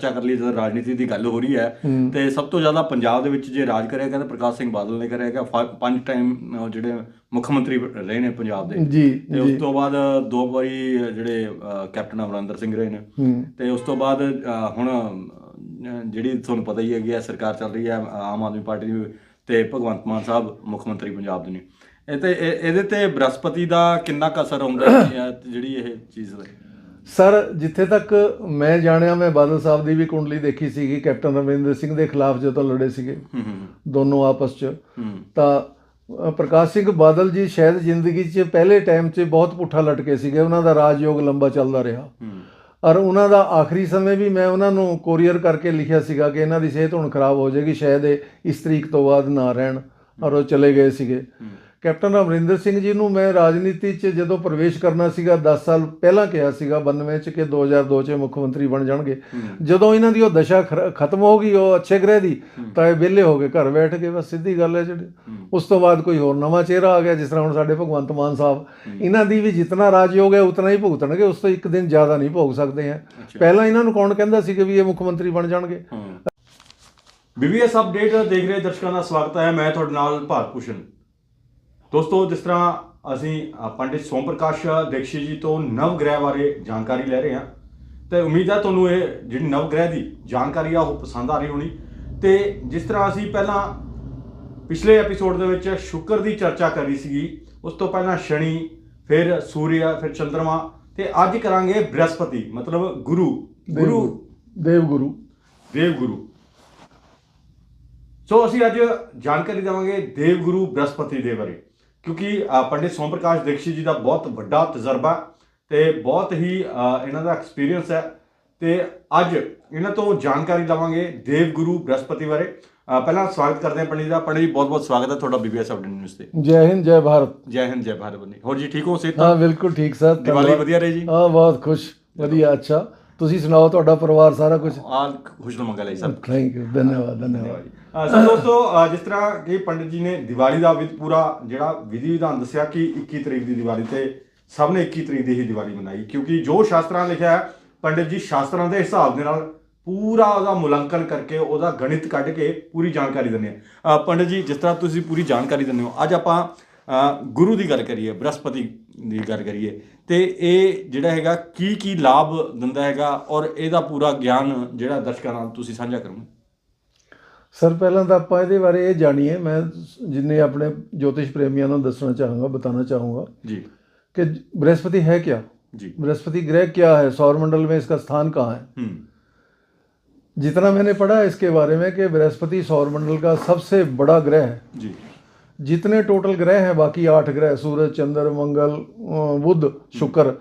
ਚਰਚਾ ਕਰ ਲਈ ਜਦੋਂ ਰਾਜਨੀਤੀ ਦੀ ਗੱਲ ਹੋ ਰਹੀ ਹੈ ਤੇ ਸਭ ਤੋਂ ਜ਼ਿਆਦਾ ਪੰਜਾਬ ਦੇ ਵਿੱਚ ਜੇ ਰਾਜ ਕਰਿਆ ਕਹਿੰਦੇ ਪ੍ਰਕਾਸ਼ ਸਿੰਘ ਬਾਦਲ ਨੇ ਕਰਿਆ ਫ- ਪੰਜ ਟਾਈਮ ਜਿਹੜੇ ਮੁੱਖ ਮੰਤਰੀ ਰਹੇ ਨੇ ਪੰਜਾਬ ਦੇ। ਜੀ ਤੇ ਉਸ ਤੋਂ ਬਾਅਦ ਦੋ ਵਾਰੀ ਜਿਹੜੇ ਕੈਪਟਨ ਅਮਰਿੰਦਰ ਸਿੰਘ ਰਹੇ ਨੇ। ਤੇ ਉਸ ਤੋਂ ਬਾਅਦ ਹੁਣ ਜਿਹੜੀ ਤੁਹਾਨੂੰ ਪਤਾ ਹੀ ਹੈਗੀ ਹੈ ਸਰਕਾਰ ਚੱਲ ਰਹੀ ਹੈ ਆਮ ਆਦਮੀ ਪਾਰਟੀ ਦੀ ਤੇ ਭਗਵੰਤ ਮਾਨ ਸਾਹਿਬ ਮੁੱਖ ਮੰਤਰੀ ਪੰਜਾਬ ਦੇ ਨੇ। ਇਹ ਤੇ ਇਹ- ਇਹਦੇ ਤੇ ਬ੍ਰਹਸਪਤੀ ਦਾ ਕਿੰਨਾ ਕੁ ਅਸਰ ਹੁੰਦਾ ਹੈ ਜਿਹੜੀ ਇਹ ਚੀਜ਼ ਦਾ ਸਰ ਜਿੱਥੇ ਤੱਕ ਮੈਂ ਜਾਣਿਆ ਮੈਂ ਬਾਦਲ ਸਾਹਿਬ ਦੀ ਵੀ ਕੁੰਡਲੀ ਦੇਖੀ ਸੀਗੀ ਕੈਪਟਨ ਅਮਰਿੰਦਰ ਸਿੰਘ ਦੇ ਖਿਲਾਫ ਜਦੋਂ ਲੜੇ ਸੀਗੇ। ਦੋਨੋਂ ਆਪਸ 'ਚ। ਤਾਂ ਪ੍ਰਕਾਸ਼ ਸਿੰਘ ਬਾਦਲ ਜੀ ਸ਼ਾਇਦ ਜ਼ਿੰਦਗੀ 'ਚ ਪਹਿਲੇ ਟਾਈਮ 'ਚ ਬਹੁਤ ਪੁੱਠਾ ਲਟਕੇ ਸੀਗੇ। ਉਹਨਾਂ ਦਾ ਰਾਜਯੋਗ ਲੰਬਾ ਚੱਲਦਾ ਰਿਹਾ। ਔਰ ਉਹਨਾਂ ਦਾ ਆਖਰੀ ਸਮੇਂ ਵੀ ਮੈਂ ਉਹਨਾਂ ਨੂੰ ਕੋਰੀਅਰ ਕਰਕੇ ਲਿਖਿਆ ਸੀਗਾ ਕਿ ਇਹਨਾਂ ਦੀ ਸਿਹਤ ਹੁਣ ਖਰਾਬ ਹੋ ਜਾਏਗੀ ਸ਼ਾਇਦ ਇਸ ਤਰੀਕ ਤੋਂ ਬਾਅਦ ਨਾ ਰਹਿਣ। ਔਰ ਉਹ ਚਲੇ ਗਏ ਸੀਗੇ। ਕੈਪਟਨ ਅਮਰਿੰਦਰ ਸਿੰਘ ਜੀ ਨੂੰ ਮੈਂ ਰਾਜਨੀਤੀ 'ਚ ਜਦੋਂ ਪ੍ਰਵੇਸ਼ ਕਰਨਾ ਸੀਗਾ 10 ਸਾਲ ਪਹਿਲਾਂ ਕਿਹਾ ਸੀਗਾ 92 'ਚ ਕਿ 2002 'ਚ ਮੁੱਖ ਮੰਤਰੀ ਬਣ ਜਾਣਗੇ। ਜਦੋਂ ਇਹਨਾਂ ਦੀ ਉਹ ਦਸ਼ਾ ਖਤਮ ਹੋ ਗਈ ਉਹ ਅੱਛੇ ਗ੍ਰਹਿ ਦੀ ਤਾਂ ਇਹ ਵਿਹਲੇ ਹੋ ਗਏ ਘਰ ਬੈਠ ਗਏ ਬਸ ਸਿੱਧੀ ਗੱਲ ਹੈ ਜਿਹੜੀ। ਉਸ ਤੋਂ ਬਾਅਦ ਕੋਈ ਹੋਰ ਨਵਾਂ ਚਿਹਰਾ ਆ ਗਿਆ ਜਿਸ ਤਰ੍ਹਾਂ ਹੁਣ ਸਾਡੇ ਭਗਵੰਤ ਮਾਨ ਸਾਹਿਬ। ਇਹਨਾਂ ਦੀ ਵੀ ਜਿੰਨਾ ਰਾਜਯੋਗ ਹੈ ਉਤਨਾ ਹੀ ਭੁਗਤਣਗੇ ਉਸ ਤੋਂ ਇੱਕ ਦਿਨ ਜ਼ਿਆਦਾ ਨਹੀਂ ਭੋਗ ਸਕਦੇ ਹੈ। ਪਹਿਲਾਂ ਇਹਨਾਂ ਨੂੰ ਕੌਣ ਕਹਿੰਦਾ ਸੀ ਕਿ ਵੀ ਇਹ ਮੁੱਖ ਮੰਤਰੀ ਬਣ ਜਾਣਗੇ? ਬੀਬੀਐਸ ਅਪਡੇਟ ਦੇਖ ਰਹੇ ਦਰਸ਼ਕਾਂ ਦਾ ਸਵਾਗਤ ਹੈ। ਮੈਂ ਤੁਹਾਡੇ ਨਾਲ ਭਾਰਤ ਭੂਸ਼ਣ। ਦੋਸਤੋ ਜਿਸ ਤਰ੍ਹਾਂ ਅਸੀਂ ਪੰਡਿਤ ਸੋਮ ਪ੍ਰਕਾਸ਼ ਦੀਕਸ਼ਿਤ ਜੀ ਤੋਂ ਨਵ ਗ੍ਰਹਿ ਬਾਰੇ ਜਾਣਕਾਰੀ ਲੈ ਰਹੇ ਹਾਂ ਤੇ ਉਮੀਦ ਹੈ ਤੁਹਾਨੂੰ ਇਹ ਜਿਹੜੀ ਨਵ ਗ੍ਰਹਿ ਦੀ ਜਾਣਕਾਰੀ ਆ ਉਹ ਪਸੰਦ ਆ ਰਹੀ ਹੋਣੀ। ਤੇ ਜਿਸ ਤਰ੍ਹਾਂ ਅਸੀਂ ਪਹਿਲਾਂ ਪਿਛਲੇ ਐਪੀਸੋਡ ਦੇ ਵਿੱਚ ਸ਼ੁੱਕਰ ਦੀ ਚਰਚਾ ਕਰੀ ਸੀਗੀ ਉਸ ਤੋਂ ਪਹਿਲਾਂ ਸ਼ਨੀ ਫਿਰ ਸੂਰਿਆ ਫਿਰ ਚੰ드ਰਮਾ ਤੇ ਅੱਜ ਕਰਾਂਗੇ ਬ੍ਰਹਸਪਤੀ ਮਤਲਬ ਗੁਰੂ। ਗੁਰੂ। ਦੇਵ ਗੁਰੂ। ਦੇਵ ਗੁਰੂ। ਸੋ ਅਸੀਂ ਅੱਜ ਜਾਣਕਾਰੀ ਦੇਵਾਂਗੇ ਦੇਵ ਗੁਰੂ ਬ੍ਰਹਸਪਤੀ ਦੇ ਬਾਰੇ। ਕਿਉਂਕਿ ਪੰਡਿਤ ਸੋਮ ਪ੍ਰਕਾਸ਼ ਦੀਕਸ਼ਿਤ ਜੀ ਦਾ ਬਹੁਤ ਵੱਡਾ ਤਜਰਬਾ ਤੇ ਬਹੁਤ ਹੀ ਇਹਨਾਂ ਦਾ ਐਕਸਪੀਰੀਅੰਸ ਹੈ ਤੇ ਅੱਜ ਇਹਨਾਂ ਤੋਂ ਜਾਣਕਾਰੀ ਲਵਾਂਗੇ ਦੇਵ ਗੁਰੂ ਬ੍ਰਹਸਪਤੀ ਬਾਰੇ। ਪਹਿਲਾਂ ਸਵਾਗਤ ਕਰਦੇ ਹਾਂ ਪੰਡਿਤ ਦਾ। ਪੰਡਿਤ ਜੀ ਬਹੁਤ ਬਹੁਤ ਸਵਾਗਤ ਹੈ ਤੁਹਾਡਾ ਬੀਬੀਐਸ ਅਪਡੇਟ ਨਿਊਜ਼ ਤੇ। ਜੈ ਹਿੰਦ ਜੈ ਭਾਰਤ। ਜੈ ਹਿੰਦ ਜੈ ਭਾਰਤ। ਬੰਦੀ ਹੋਰ ਜੀ ਠੀਕ ਹੋ ਸਿਹਤ? ਹਾਂ ਬਿਲਕੁਲ ਠੀਕ ਸਰ। ਦੀਵਾਲੀ। ਵਧੀਆ ਰਹੀ ਜੀ? ਹਾਂ ਬਹੁਤ ਖੁਸ਼। ਵਧੀਆ ਅੱਛਾ। ਤੁਸੀਂ ਸੁਣਾਓ ਤੁਹਾਡਾ ਪਰਿਵਾਰ ਸਾਰਾ ਕੁਝ ਆਲ ਖੁਸ਼ ਮੰਗਲ ਹੈ ਸਭ ਥੈਂਕ ਯੂ ਧੰਨਵਾਦ ਧੰਨਵਾਦ। ਅ, ਸੋ ਦੋਸਤੋ ਅ, ਜਿਸ ਤਰ੍ਹਾਂ ਕਿ ਪੰਡਿਤ ਜੀ ਨੇ ਦੀਵਾਲੀ ਦਾ ਵਿਧ ਪੂਰਾ ਜਿਹੜਾ ਵਿਧੀ ਵਿਧਾਨ ਦੱਸਿਆ ਕਿ 21 ਤਰੀਕ ਦੀ ਦੀਵਾਲੀ ਤੇ ਸਭ ਨੇ 21 ਤਰੀਕ ਦੀ ਹੀ ਦੀਵਾਲੀ ਮਨਾਈ ਕਿਉਂਕਿ ਜੋ ਸ਼ਾਸਤਰਾਂ ਲਿਖਿਆ ਹੈ ਪੰਡਿਤ ਜੀ ਸ਼ਾਸਤਰਾਂ ਦੇ ਹਿਸਾਬ ਦੇ ਨਾਲ ਪੂਰਾ ਉਹਦਾ ਮੁਲਾਂਕਣ ਕਰਕੇ ਉਹਦਾ ਗਣਿਤ ਕੱਢ ਕੇ ਪੂਰੀ ਜਾਣਕਾਰੀ ਦਿੰਦੇ ਆ ਅ, ਪੰਡਿਤ ਜੀ ਜਿਸ ਤਰ੍ਹਾਂ ਤੁਸੀਂ ਪੂਰੀ ਜਾਣਕਾਰੀ ਦਿੰਦੇ ਹੋ ਅੱਜ ਆਪਾਂ ਅ, ਗੁਰੂ ਦੀ ਗੱਲ ਕਰੀਏ ਬ੍ਰਹਸਪਤੀ ਦੀ ਗੱਲ ਕਰੀਏ। ਤੇ ਇਹ ਜਿਹੜਾ ਹੈਗਾ ਕੀ ਕੀ ਲਾਭ ਦਿੰਦਾ ਹੈਗਾ ਔਰ ਇਹਦਾ ਪੂਰਾ ਗਿਆਨ ਜਿਹੜਾ ਦਰਸ਼ਕਾਂ ਨਾਲ ਤੁਸੀਂ ਸਾਂਝਾ ਕਰੋਗੇ? ਸਰ ਪਹਿਲਾਂ ਤਾਂ ਆਪਾਂ ਇਹਦੇ ਬਾਰੇ ਇਹ ਜਾਣੀਏ। ਮੈਂ ਜਿੰਨੇ ਆਪਣੇ ਜੋਤਿਸ਼ ਪ੍ਰੇਮੀਆਂ ਨੂੰ ਦੱਸਣਾ ਚਾਹਾਂਗਾ ਬਤਾਣਾ ਚਾਹੂੰਗਾ ਜੀ। ਕਿ ਬ੍ਰਹਸਪਤੀ ਹੈ ਕੀ जी बृहस्पति ग्रह क्या है सौरमंडल में इसका स्थान कहाँ है जितना मैंने पढ़ा इसके बारे में कि बृहस्पति सौरमंडल का सबसे बड़ा ग्रह है जी जितने टोटल ग्रह हैं बाकी आठ ग्रह सूरज चंद्र मंगल बुध शुक्र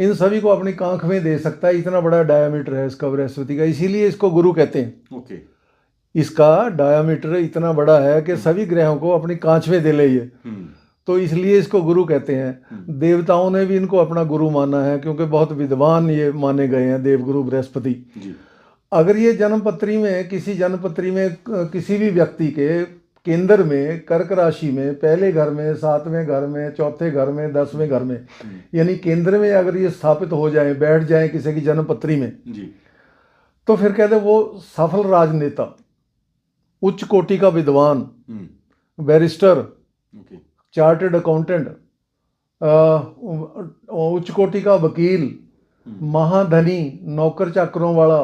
इन सभी को अपनी कांख में दे सकता है। इतना बड़ा डायामीटर है इसका बृहस्पति का इसीलिए इसको गुरु कहते हैं। ओके इसका डायामीटर इतना बड़ा है कि सभी ग्रहों को अपनी कांच में दे ले ये। हम्म। तो इसलिए इसको गुरु कहते हैं। देवताओं ने भी इनको अपना गुरु माना है क्योंकि बहुत विद्वान ये माने गए हैं देवगुरु बृहस्पति। अगर ये जन्मपत्री में किसी जन्मपत्री में किसी भी व्यक्ति के केंद्र में कर्क राशि में पहले घर में सातवें घर में चौथे घर में दसवें घर में यानी केंद्र में अगर ये स्थापित हो जाए बैठ जाए किसी की जन्मपत्री में जी तो फिर कहते हैं वो सफल राजनेता उच्च कोटि का विद्वान हम्म बैरिस्टर ओके चार्टर्ड अकाउंटेंट उच्च कोटि का वकील महाधनी नौकर चाकरों वाला